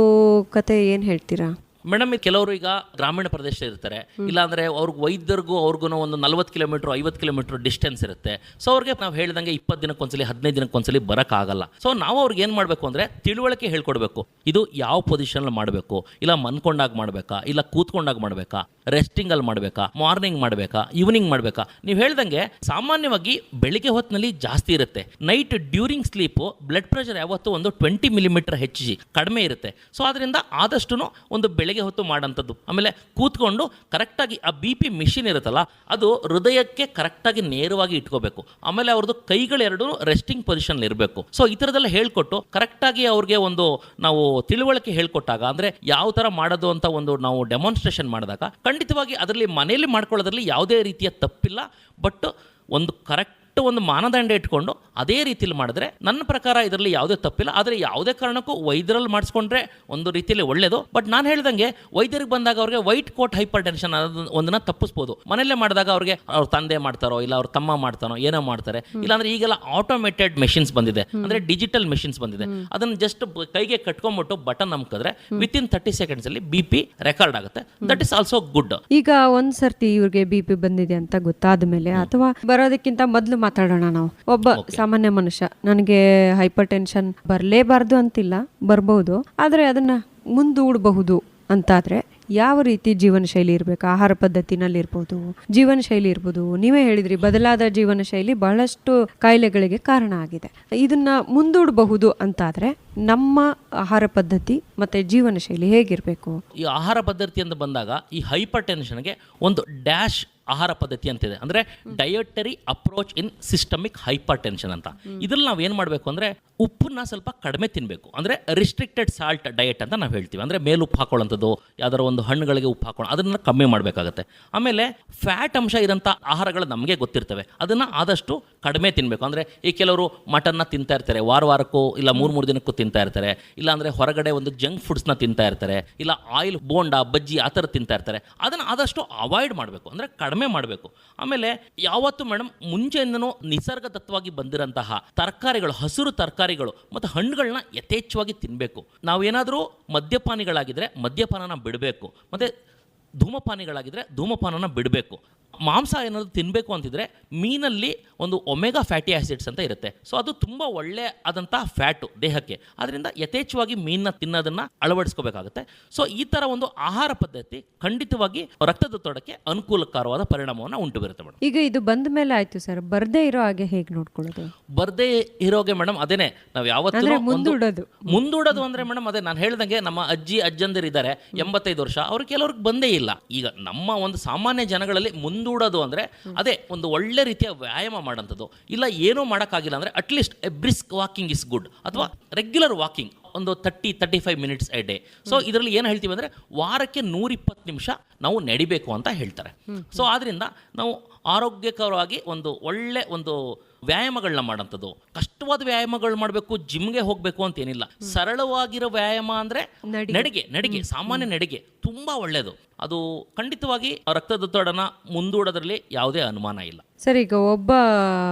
ಕತೆ ಏನ್ ಹೇಳ್ತೀರಾ? ಮೇಡಮ್ ಕೆಲವರು ಈಗ ಗ್ರಾಮೀಣ ಪ್ರದೇಶ ಇರ್ತಾರೆ. ಇಲ್ಲಾಂದ್ರೆ ಅವ್ರಿಗೆ ವೈದ್ಯರಿಗೂ ಅವ್ರಿಗೂ ಒಂದು ನಲ್ವತ್ತು ಕಿಲೋಮೀಟರ್, ಐವತ್ತು ಕಿಲೋಮೀಟರ್ ಡಿಸ್ಟೆನ್ಸ್ ಇರುತ್ತೆ. ಸೊ ಅವ್ರಿಗೆ ನಾವು ಹೇಳ್ದಂಗೆ ಇಪ್ಪತ್ತು ದಿನಕ್ಕೊಂದ್ಸಲಿ, ಹದಿನೈದು ದಿನಕ್ಕೊಂದ್ಸಲಿ ಬರೋಕ್ಕಾಗಲ್ಲ. ಸೊ ನಾವು ಅವ್ರಿಗೆ ಏನು ಮಾಡಬೇಕು ಅಂದರೆ ತಿಳುವಳಿಕೆ ಹೇಳ್ಕೊಡ್ಬೇಕು. ಇದು ಯಾವ ಪೊಸಿಷನ್ ಮಾಡಬೇಕು? ಇಲ್ಲ ಮನ್ಕೊಂಡಾಗ ಮಾಡಬೇಕಾ? ಇಲ್ಲ ಕೂತ್ಕೊಂಡಾಗ ಮಾಡಬೇಕಾ? ರೆಸ್ಟಿಂಗಲ್ಲಿ ಮಾಡಬೇಕಾ? ಮಾರ್ನಿಂಗ್ ಮಾಡಬೇಕಾ? ಈವ್ನಿಂಗ್ ಮಾಡಬೇಕಾ? ನೀವು ಹೇಳ್ದಂಗೆ ಸಾಮಾನ್ಯವಾಗಿ ಬೆಳಿಗ್ಗೆ ಹೊತ್ತಿನಲ್ಲಿ ಜಾಸ್ತಿ ಇರುತ್ತೆ. Night during sleep blood pressure ಯಾವತ್ತೂ ಒಂದು ಟ್ವೆಂಟಿ ಮಿಲಿಮೀಟರ್ ಹೆಚ್ಚಿಸಿ ಕಡಿಮೆ ಇರುತ್ತೆ. ಸೊ ಅದರಿಂದ ಆದಷ್ಟು ಒಂದು ಬೆಳಿಗ್ಗೆ ಹೊತ್ತು ಮಾಡೋಂಥದ್ದು. ಆಮೇಲೆ ಕೂತ್ಕೊಂಡು ಕರೆಕ್ಟಾಗಿ ಆ ಬಿ ಪಿ ಮಿಷಿನ್ ಇರುತ್ತಲ್ಲ, ಅದು ಹೃದಯಕ್ಕೆ ಕರೆಕ್ಟಾಗಿ ನೇರವಾಗಿ ಇಟ್ಕೋಬೇಕು. ಆಮೇಲೆ ಅವ್ರದ್ದು ಕೈಗಳೆರಡು ರೆಸ್ಟಿಂಗ್ ಪೊಸಿಷನ್ ಇರಬೇಕು. ಸೊ ಈ ಥರದೆಲ್ಲ ಹೇಳ್ಕೊಟ್ಟು ಕರೆಕ್ಟಾಗಿ ಅವ್ರಿಗೆ ಒಂದು ನಾವು ತಿಳುವಳಿಕೆ ಹೇಳ್ಕೊಟ್ಟಾಗ, ಅಂದರೆ ಯಾವ ಥರ ಮಾಡೋದು ಅಂತ ಒಂದು ನಾವು ಡೆಮಾನ್ಸ್ಟ್ರೇಷನ್ ಮಾಡಿದಾಗ ಖಂಡಿತವಾಗಿ ಅದರಲ್ಲಿ ಮನೆಯಲ್ಲಿ ಮಾಡ್ಕೊಳ್ಳೋದ್ರಲ್ಲಿ ಯಾವುದೇ ರೀತಿಯ ತಪ್ಪಿಲ್ಲ. ಬಟ್ ಒಂದು ಕರೆಕ್ಟ್ ಒಂದು ಮಾನದಂಡ ಇಟ್ಕೊಂಡು ಅದೇ ರೀತಿಲಿ ಮಾಡಿದ್ರೆ ನನ್ನ ಪ್ರಕಾರ ಇದರಲ್ಲಿ ಯಾವುದೇ ತಪ್ಪಿಲ್ಲ. ಆದರೆ ಯಾವುದೇ ಕಾರಣಕ್ಕೂ ವೈದ್ಯರಲ್ಲಿ ಮಾಡಿಸ್ಕೊಂಡ್ರೆ ಒಂದು ರೀತಿಯಲ್ಲಿ ಒಳ್ಳೇದು. ಬಟ್ ನಾನು ಹೇಳ್ದಂಗೆ ವೈದ್ಯರಿಗೆ ಬಂದಾಗ ಅವ್ರಿಗೆ ವೈಟ್ ಕೋಟ್ ಹೈಪರ್ ಟೆನ್ಷನ್ ಒಂದನ್ನ ತಪ್ಪಿಸ್ಬೋದು. ಮನೆಯಲ್ಲೇ ಮಾಡಿದಾಗ ಅವ್ರಿಗೆ ಅವ್ರ ತಂದೆ ಮಾಡ್ತಾರೋ ಇಲ್ಲ ಅವ್ರ ತಮ್ಮ ಮಾಡ್ತಾನೋ ಏನೋ ಮಾಡ್ತಾರೆ. ಇಲ್ಲಾಂದ್ರೆ ಈಗೆಲ್ಲ ಆಟೋಮೇಟೆಡ್ ಮೆಷಿನ್ಸ್ ಬಂದಿದೆ. ಅಂದ್ರೆ ಡಿಜಿಟಲ್ ಮೆಷಿನ್ಸ್ ಬಂದಿದೆ. ಅದನ್ನ ಜಸ್ಟ್ ಕೈಗೆ ಕಟ್ಕೊಂಡ್ಬಿಟ್ಟು ಬಟನ್ ನಮ್ಕಿದ್ರೆ ವಿತ್ ಇನ್ ತರ್ಟಿ ಸೆಕೆಂಡ್ಸ್ ಅಲ್ಲಿ ಬಿ ಪಿ ರೆಕಾರ್ಡ್ ಆಗುತ್ತೆ. ದಟ್ ಇಸ್ ಆಲ್ಸೋ ಗುಡ್ ಈಗ ಒಂದ್ ಸರ್ತಿ ಇವ್ರಿಗೆ ಬಿ ಪಿ ಬಂದಿದೆ ಅಂತ ಗೊತ್ತಾದ ಮೇಲೆ ಅಥವಾ ಬರೋದಕ್ಕಿಂತ ಮೊದಲು ಮಾತಾಡೋಣ ನಾವು. ಒಬ್ಬ ಸಾಮಾನ್ಯ ಮನುಷ್ಯ. ನನಗೆ ಹೈಪರ್ ಟೆನ್ಷನ್ ಬರಲೇಬಾರ್ದು ಅಂತಿಲ್ಲ ಬರಬಹುದು ಆದರೆ ಅದನ್ನ ಮುಂದೂಡಬಹುದು ಅಂತಾದರೆ ಯಾವ ರೀತಿ ಜೀವನ ಶೈಲಿ ಇರಬೇಕು? ಆಹಾರ ಪದ್ಧತಿನಲ್ಲಿ ಇರ್ಬೋದು ಜೀವನ ಶೈಲಿ ಇರ್ಬೋದು. ನೀವೇ ಹೇಳಿದ್ರಿ ಬದಲಾದ ಜೀವನ ಶೈಲಿ ಬಹಳಷ್ಟು ಕಾಯಿಲೆಗಳಿಗೆ ಕಾರಣ ಆಗಿದೆ. ಇದನ್ನ ಮುಂದೂಡಬಹುದು ಅಂತಾದರೆ ನಮ್ಮ ಆಹಾರ ಪದ್ಧತಿ ಮತ್ತೆ ಜೀವನ ಶೈಲಿ ಹೇಗಿರಬೇಕು? ಈ ಆಹಾರ ಪದ್ಧತಿ ಅಂತ ಬಂದಾಗ ಈ ಹೈಪರ್ ಟೆನ್ಷನ್ಗೆ ಒಂದು ಡ್ಯಾಶ್ ಆಹಾರ ಪದ್ಧತಿ ಅಂತಿದೆ. ಅಂದರೆ dietary approach in systemic hypertension ಅಂತ. ಇದ್ರಲ್ಲಿ ನಾವು ಏನು ಮಾಡಬೇಕು ಅಂದರೆ ಉಪ್ಪನ್ನ ಸ್ವಲ್ಪ ಕಡಿಮೆ ತಿನ್ನಬೇಕು ಅಂದರೆ ರಿಸ್ಟ್ರಿಕ್ಟೆಡ್ ಸಾಲ್ಟ್ ಡಯಟ್ ಅಂತ ನಾವು ಹೇಳ್ತೀವಿ. ಅಂದರೆ ಮೇಲು ಉಪ್ಪು ಹಾಕೊಳ್ಳೋಂಥದ್ದು ಯಾವ್ದಾರ ಒಂದು ಹಣ್ಣುಗಳಿಗೆ ಉಪ್ಪು ಹಾಕೊಳ್ಳೋ ಅದನ್ನು ಕಮ್ಮಿ ಮಾಡಬೇಕಾಗತ್ತೆ. ಆಮೇಲೆ ಫ್ಯಾಟ್ ಅಂಶ ಇರೋಂಥ ಆಹಾರಗಳು ನಮಗೆ ಗೊತ್ತಿರ್ತವೆ. ಅದನ್ನು ಆದಷ್ಟು ಕಡಿಮೆ ತಿನ್ನಬೇಕು ಅಂದರೆ ಈ ಕೆಲವರು ಮಟನ್ನ ತಿಂತಾ ಇರ್ತಾರೆ. ವಾರ ವಾರಕ್ಕೂ ಇಲ್ಲ ಮೂರು ಮೂರು ದಿನಕ್ಕೂ ತಿಂತಾ ಇರ್ತಾರೆ. ಇಲ್ಲ ಅಂದರೆ ಹೊರಗಡೆ ಒಂದು ಜಂಕ್ ಫುಡ್ಸ್ನ ತಿಂತಾ ಇರ್ತಾರೆ. ಇಲ್ಲ ಆಯಿಲ್ ಬೋಂಡ, ಬಜ್ಜಿ ಆ ಥರ ತಿಂತಾ ಇರ್ತಾರೆ. ಅದನ್ನು ಆದಷ್ಟು ಅವಾಯ್ಡ್ ಮಾಡಬೇಕು. ಅಂದರೆ ಕಡಿಮೆ ಮಾಡಬೇಕು. ಆಮೇಲೆ ಯಾವತ್ತು ಮೇಡಮ್ ಮುಂಚೆಯಿಂದನೂ ನಿಸರ್ಗದತ್ತವಾಗಿ ಬಂದಿರೋಂತಹ ತರಕಾರಿಗಳು, ಹಸಿರು ತರಕಾರಿಗಳು ಮತ್ತು ಹಣ್ಣುಗಳನ್ನ ಯಥೇಚ್ಛವಾಗಿ ತಿನ್ನಬೇಕು ನಾವೇನಾದರೂ ಮದ್ಯಪಾನಿಗಳಾಗಿದ್ದರೆ ಮದ್ಯಪಾನನ ಬಿಡಬೇಕು. ಮತ್ತು ಧೂಮಪಾನಿಗಳಾಗಿದ್ದರೆ ಧೂಮಪಾನನ ಬಿಡಬೇಕು. ಮಾಂಸ ಏನಾದರೂ ತಿನ್ನಬೇಕು ಅಂತಿದ್ರೆ ಮೀನಲ್ಲಿ ಒಂದು ಒಮೆಗಾ ಫ್ಯಾಟಿ ಆಸಿಡ್ಸ್ ಅಂತ ಇರುತ್ತೆ. ಸೊ ಅದು ತುಂಬ ಒಳ್ಳೆ ಆದಂಥ ಫ್ಯಾಟು ದೇಹಕ್ಕೆ. ಅದರಿಂದ ಯಥೇಚ್ಛವಾಗಿ ಮೀನನ್ನ ತಿನ್ನೋದನ್ನು ಅಳವಡಿಸ್ಕೋಬೇಕಾಗುತ್ತೆ. ಸೊ ಈ ಥರ ಒಂದು ಆಹಾರ ಪದ್ಧತಿ ಖಂಡಿತವಾಗಿ ರಕ್ತದೊತ್ತಡಕ್ಕೆ ಅನುಕೂಲಕರವಾದ ಪರಿಣಾಮವನ್ನು ಉಂಟು ಬರುತ್ತೆ ಮೇಡಮ್ ಈಗ ಇದು ಬಂದ ಮೇಲೆ ಆಯ್ತು ಸರ್. ಬರದೇ ಇರೋ ಹಾಗೆ ಹೇಗೆ ನೋಡ್ಕೊಳ್ಳೋದು? ಬರದೇ ಇರೋಗೆ ಮೇಡಮ್ ಅದೇನೆ ನಾವು ಯಾವತ್ತೂ ಮುಂದೂಡೋದು. ಮುಂದೂಡೋದು ಅಂದ್ರೆ ಮೇಡಮ್ ಅದೇ ನಾನು ಹೇಳ್ದಂಗೆ ನಮ್ಮ ಅಜ್ಜಿ ಅಜ್ಜಂದಿರಿದ್ದಾರೆ ಎಂಬತ್ತೈದು ವರ್ಷ. ಅವ್ರು ಕೆಲವ್ರಿಗೆ ಬಂದೇ ಇಲ್ಲ. ಈಗ ನಮ್ಮ ಒಂದು ಸಾಮಾನ್ಯ ಜನಗಳಲ್ಲಿ ಮುಂದೂಡೋದು ಅಂದರೆ ಅದೇ ಒಂದು ಒಳ್ಳೆ ರೀತಿಯ ವ್ಯಾಯಾಮ ಮಾಡೋಂಥದ್ದು. ಇಲ್ಲ ಏನೂ ಮಾಡೋಕ್ಕಾಗಿಲ್ಲ ಅಂದರೆ at least a brisk walking is good ಅಥವಾ ರೆಗ್ಯುಲರ್ ವಾಕಿಂಗ್ ಒಂದು thirty thirty five minutes a day so ಇದರಲ್ಲಿ ಏನು ಹೇಳ್ತೀವಿ ಅಂದರೆ ವಾರಕ್ಕೆ ನೂರಿಪ್ಪತ್ತು ನಿಮಿಷ ನಾವು ನಡಿಬೇಕು ಅಂತ ಹೇಳ್ತಾರೆ. ಸೊ ಆದ್ದರಿಂದ ನಾವು ಆರೋಗ್ಯಕರವಾಗಿ ಒಂದು ಒಳ್ಳೆ ಒಂದು ವ್ಯಾಯಾಮಗಳನ್ನ ಮಾಡೋಂಥದ್ದು. ಕಷ್ಟವಾದ ವ್ಯಾಯಾಮಗಳು ಮಾಡಬೇಕು ಜಿಮ್ಗೆ ಹೋಗಬೇಕು ಅಂತ ಏನಿಲ್ಲ ಸರಳವಾಗಿರೋ ವ್ಯಾಯಾಮ ಅಂದರೆ ನಡಿಗೆ. ನಡಿಗೆ ಸಾಮಾನ್ಯ ನಡಿಗೆ. ತುಂಬ ಒಳ್ಳೆಯದು ಅದು ಖಂಡಿತವಾಗಿ ರಕ್ತದೊತ್ತಡನ ಮುಂದೂಡೋದ್ರಲ್ಲಿ ಯಾವುದೇ ಅನುಮಾನ ಇಲ್ಲ. ಸರ್ ಈಗ ಒಬ್ಬ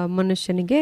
ಮನುಷ್ಯನಿಗೆ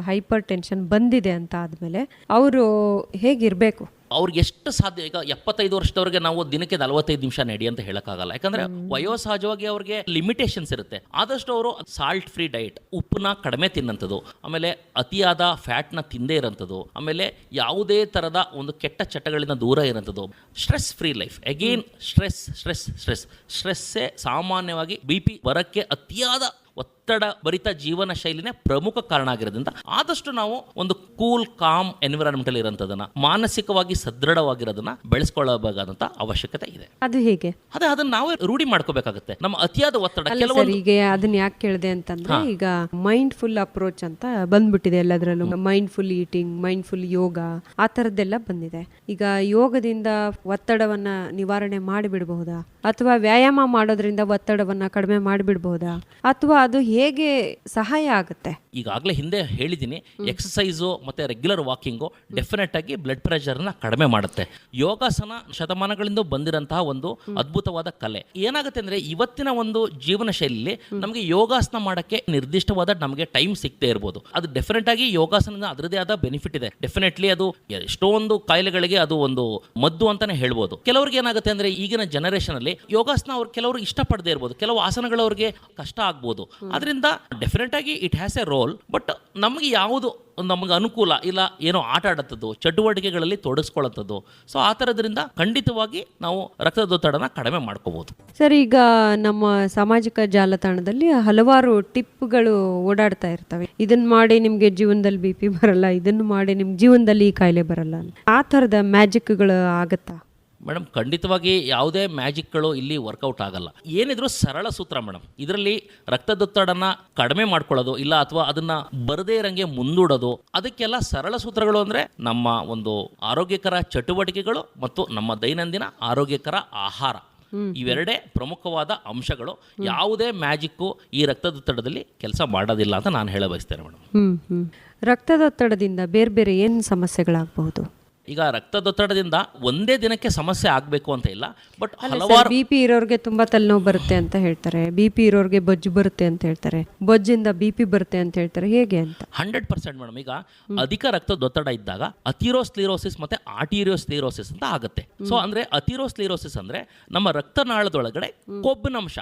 ಹೈಪರ್ ಟೆನ್ಷನ್ ಬಂದಿದೆ ಅಂತ ಆದಮೇಲೆ ಅವರು ಹೇಗಿರಬೇಕು? ಅವ್ರಿಗೆ ಎಷ್ಟು ಸಾಧ್ಯ ಈಗ ಎಪ್ಪತ್ತೈದು ವರ್ಷದವರೆಗೆ ನಾವು ದಿನಕ್ಕೆ ನಲವತ್ತೈದು ನಿಮಿಷ ನಡಿ ಅಂತ ಹೇಳಕ್ಕಾಗಲ್ಲ. ಯಾಕಂದ್ರೆ ವಯೋಸಹಜವಾಗಿ ಅವ್ರಿಗೆ ಲಿಮಿಟೇಷನ್ಸ್ ಇರುತ್ತೆ. ಆದಷ್ಟು ಅವರು ಸಾಲ್ಟ್ ಫ್ರೀ ಡಯಟ್ ಉಪ್ಪನ್ನ ಕಡಿಮೆ ತಿನ್ನಂಥದ್ದು ಆಮೇಲೆ ಅತಿಯಾದ ಫ್ಯಾಟ್ನ ತಿಂದೇ ಇರೋಂಥದ್ದು ಆಮೇಲೆ ಯಾವುದೇ ಥರದ ಒಂದು ಕೆಟ್ಟ ಚಟಗಳಿಂದ ದೂರ ಇರೋಂಥದ್ದು. Stress free life again stress stress stress ಸ್ಟ್ರೆಸ್ಸೇ ಸಾಮಾನ್ಯವಾಗಿ ಬಿ ಪಿ ಬರೋಕ್ಕೆ ಅತಿಯಾದ ಒತ್ತಡ ಭರಿತ ಜೀವನ ಶೈಲಿನೇ ಪ್ರಮುಖ ಕಾರಣ ಆಗಿರೋದ್ರಿಂದ ಆದಷ್ಟು ನಾವು ಒಂದು ಕೂಲ್ ಕಾಮ್ ಎನ್ವಿರಾನ್ಮೆಂಟ್ ಅಲ್ಲಿ ಇರೋದನ್ನ ಮಾನಸಿಕವಾಗಿ ಸದೃಢವಾಗಿರೋದನ್ನ ಬೆಳೆಸ್ಕೊಳ್ಳಬೇಕಾದಂತ ಅವಶ್ಯಕತೆ ಇದೆ. ಅದು ಹೇಗೆ? ಅದೇ ಅದನ್ನ ನಾವು ರೂಢಿ ಮಾಡ್ಕೋಬೇಕಾಗುತ್ತೆ. ನಮ್ಮ ಅತಿಯಾದ ಒತ್ತಡ ಈಗ ಅದನ್ನ ಯಾಕೆ ಕೇಳಿದೆ ಅಂತಂದ್ರೆ ಈಗ ಮೈಂಡ್ ಫುಲ್ ಅಪ್ರೋಚ್ ಅಂತ ಬಂದ್ಬಿಟ್ಟಿದೆ ಎಲ್ಲದರಲ್ಲೂ. Mindful eating mindful yoga ಆ ತರದ್ದೆಲ್ಲ ಬಂದಿದೆ. ಈಗ ಯೋಗದಿಂದ ಒತ್ತಡವನ್ನ ನಿವಾರಣೆ ಮಾಡಿಬಿಡಬಹುದಾ? ಅಥವಾ ವ್ಯಾಯಾಮ ಮಾಡೋದ್ರಿಂದ ಒತ್ತಡವನ್ನ ಕಡಿಮೆ ಮಾಡಿಬಿಡಬಹುದಾ? ಅಥವಾ ಅದು ಹೇಗೆ ಸಹಾಯ ಆಗುತ್ತೆ? ಈಗಾಗಲೇ ಹಿಂದೆ ಹೇಳಿದ್ದೀನಿ ಎಕ್ಸಸೈಸು ಮತ್ತು ರೆಗ್ಯುಲರ್ ವಾಕಿಂಗು ಡೆಫಿನೆಟ್ ಆಗಿ ಬ್ಲಡ್ ಪ್ರೆಷರ್ನ ಕಡಿಮೆ ಮಾಡುತ್ತೆ. ಯೋಗಾಸನ ಶತಮಾನಗಳಿಂದ ಬಂದಿರಂತಹ ಒಂದು ಅದ್ಭುತವಾದ ಕಲೆ. ಏನಾಗುತ್ತೆ ಅಂದರೆ, ಇವತ್ತಿನ ಒಂದು ಜೀವನ ಶೈಲಿಯಲ್ಲಿ ನಮಗೆ ಯೋಗಾಸನ ಮಾಡೋಕ್ಕೆ ನಿರ್ದಿಷ್ಟವಾದ ನಮಗೆ ಟೈಮ್ ಸಿಗ್ತೇ ಇರ್ಬೋದು. ಅದು ಡೆಫಿನೆಟ್ ಆಗಿ ಯೋಗಾಸನದ ಅದರದೇ ಆದ ಬೆನಿಫಿಟ್ ಇದೆ. ಡೆಫಿನೆಟ್ಲಿ ಅದು ಎಷ್ಟೊಂದು ಕಾಯಿಲೆಗಳಿಗೆ ಅದು ಒಂದು ಮದ್ದು ಅಂತಾನೆ ಹೇಳ್ಬೋದು. ಕೆಲವ್ರಿಗೆ ಏನಾಗುತ್ತೆ ಅಂದರೆ, ಈಗಿನ ಜನರೇಷನಲ್ಲಿ ಯೋಗಾಸನ ಅವ್ರು ಕೆಲವರು ಇಷ್ಟಪಡದೇ ಇರ್ಬೋದು. ಕೆಲವು ಆಸನಗಳು ಅವ್ರಿಗೆ ಕಷ್ಟ ಆಗ್ಬೋದು. ಅದರಿಂದ ಡೆಫಿನೆಟ್ ಆಗಿ it has a role but ನಮಗೆ ಯಾವುದು ನಮಗೆ ಅನುಕೂಲ ಇಲ್ಲ ಏನೋ ಆಟ ಆಡತ್ತದ್ದು ಚಟುವಟಿಕೆಗಳಲ್ಲಿ ತೊಡಗಿಸ್ಕೊಳ್ಳೋಂಥದ್ದು ಸೊ ಆ ಥರದ್ರಿಂದ ಖಂಡಿತವಾಗಿ ನಾವು ರಕ್ತದೊತ್ತಡನ ಕಡಿಮೆ ಮಾಡ್ಕೋಬಹುದು ಸರ್ ಈಗ ನಮ್ಮ ಸಾಮಾಜಿಕ ಜಾಲತಾಣದಲ್ಲಿ ಹಲವಾರು ಟಿಪ್ಗಳು ಓಡಾಡ್ತಾ ಇರ್ತವೆ. ಇದನ್ನ ಮಾಡಿ ನಿಮಗೆ ಜೀವನದಲ್ಲಿ ಬಿ ಪಿ ಬರಲ್ಲ ಇದನ್ನು ಮಾಡಿ ನಿಮ್ ಜೀವನದಲ್ಲಿ ಈ ಕಾಯಿಲೆ ಬರಲ್ಲ ಆ ಥರದ ಮ್ಯಾಜಿಕ್ಗಳು ಆಗತ್ತಾ? ಮೇಡಮ್ ಖಂಡಿತವಾಗಿ ಯಾವುದೇ ಮ್ಯಾಜಿಕ್ಗಳು ಇಲ್ಲಿ ವರ್ಕೌಟ್ ಆಗಲ್ಲ. ಏನಿದ್ರು ಸರಳ ಸೂತ್ರ ಮೇಡಮ್ ಇದರಲ್ಲಿ ರಕ್ತದೊತ್ತಡನ ಕಡಿಮೆ ಮಾಡ್ಕೊಳ್ಳೋದು ಇಲ್ಲ ಅಥವಾ ಅದನ್ನ ಬರದೇ ಇರಂಗೆ ಮುಂದೂಡೋದು ಅದಕ್ಕೆಲ್ಲ ಸರಳ ಸೂತ್ರಗಳು ಅಂದ್ರೆ ನಮ್ಮ ಒಂದು ಆರೋಗ್ಯಕರ ಚಟುವಟಿಕೆಗಳು ಮತ್ತು ನಮ್ಮ ದೈನಂದಿನ ಆರೋಗ್ಯಕರ ಆಹಾರ. ಇವೆರಡೇ ಪ್ರಮುಖವಾದ ಅಂಶಗಳು. ಯಾವುದೇ ಮ್ಯಾಜಿಕ್ಕು ಈ ರಕ್ತದೊತ್ತಡದಲ್ಲಿ ಕೆಲಸ ಮಾಡೋದಿಲ್ಲ ಅಂತ ನಾನು ಹೇಳ ಬಯಸ್ತೇನೆ ಮೇಡಮ್ ರಕ್ತದೊತ್ತಡದಿಂದ ಬೇರೆ ಬೇರೆ ಏನು ಸಮಸ್ಯೆಗಳಾಗಬಹುದು? ಈಗ ರಕ್ತದೊತ್ತಡದಿಂದ ಒಂದೇ ದಿನಕ್ಕೆ ಸಮಸ್ಯೆ ಆಗಬೇಕು ಅಂತ ಇಲ್ಲ ಬಟ್ ಹಲವಾರು ಬಿ ಪಿ ಇರೋರಿಗೆ ತುಂಬಾ ತಲೆನೋವು ಬರುತ್ತೆ ಅಂತ ಹೇಳ್ತಾರೆ. ಬಿ ಪಿ ಇರೋರಿಗೆ ಬೊಜ್ಜು ಬರುತ್ತೆ ಅಂತ ಹೇಳ್ತಾರೆ. ಬೊಜ್ಜಿಂದ ಬಿ ಪಿ ಬರುತ್ತೆ ಅಂತ ಹೇಳ್ತಾರೆ. ಹೇಗೆ ಅಂತ? ಹಂಡ್ರೆಡ್ ಪರ್ಸೆಂಟ್ ಮೇಡಮ್ ಈಗ ಅಧಿಕ ರಕ್ತದೊತ್ತಡ ಇದ್ದಾಗ ಅತಿರೋಸ್ಲಿರೋಸಿಸ್ ಮತ್ತೆ ಆರ್ಟಿರಿಯೋಸ್ಲಿರೋಸಿಸ್ ಅಂತ ಆಗುತ್ತೆ. ಸೊ ಅಂದ್ರೆ ಅತಿರೋಸ್ಲಿರೋಸಿಸ್ ಅಂದ್ರೆ ನಮ್ಮ ರಕ್ತನಾಳದೊಳಗಡೆ ಕೊಬ್ಬಿನಂಶ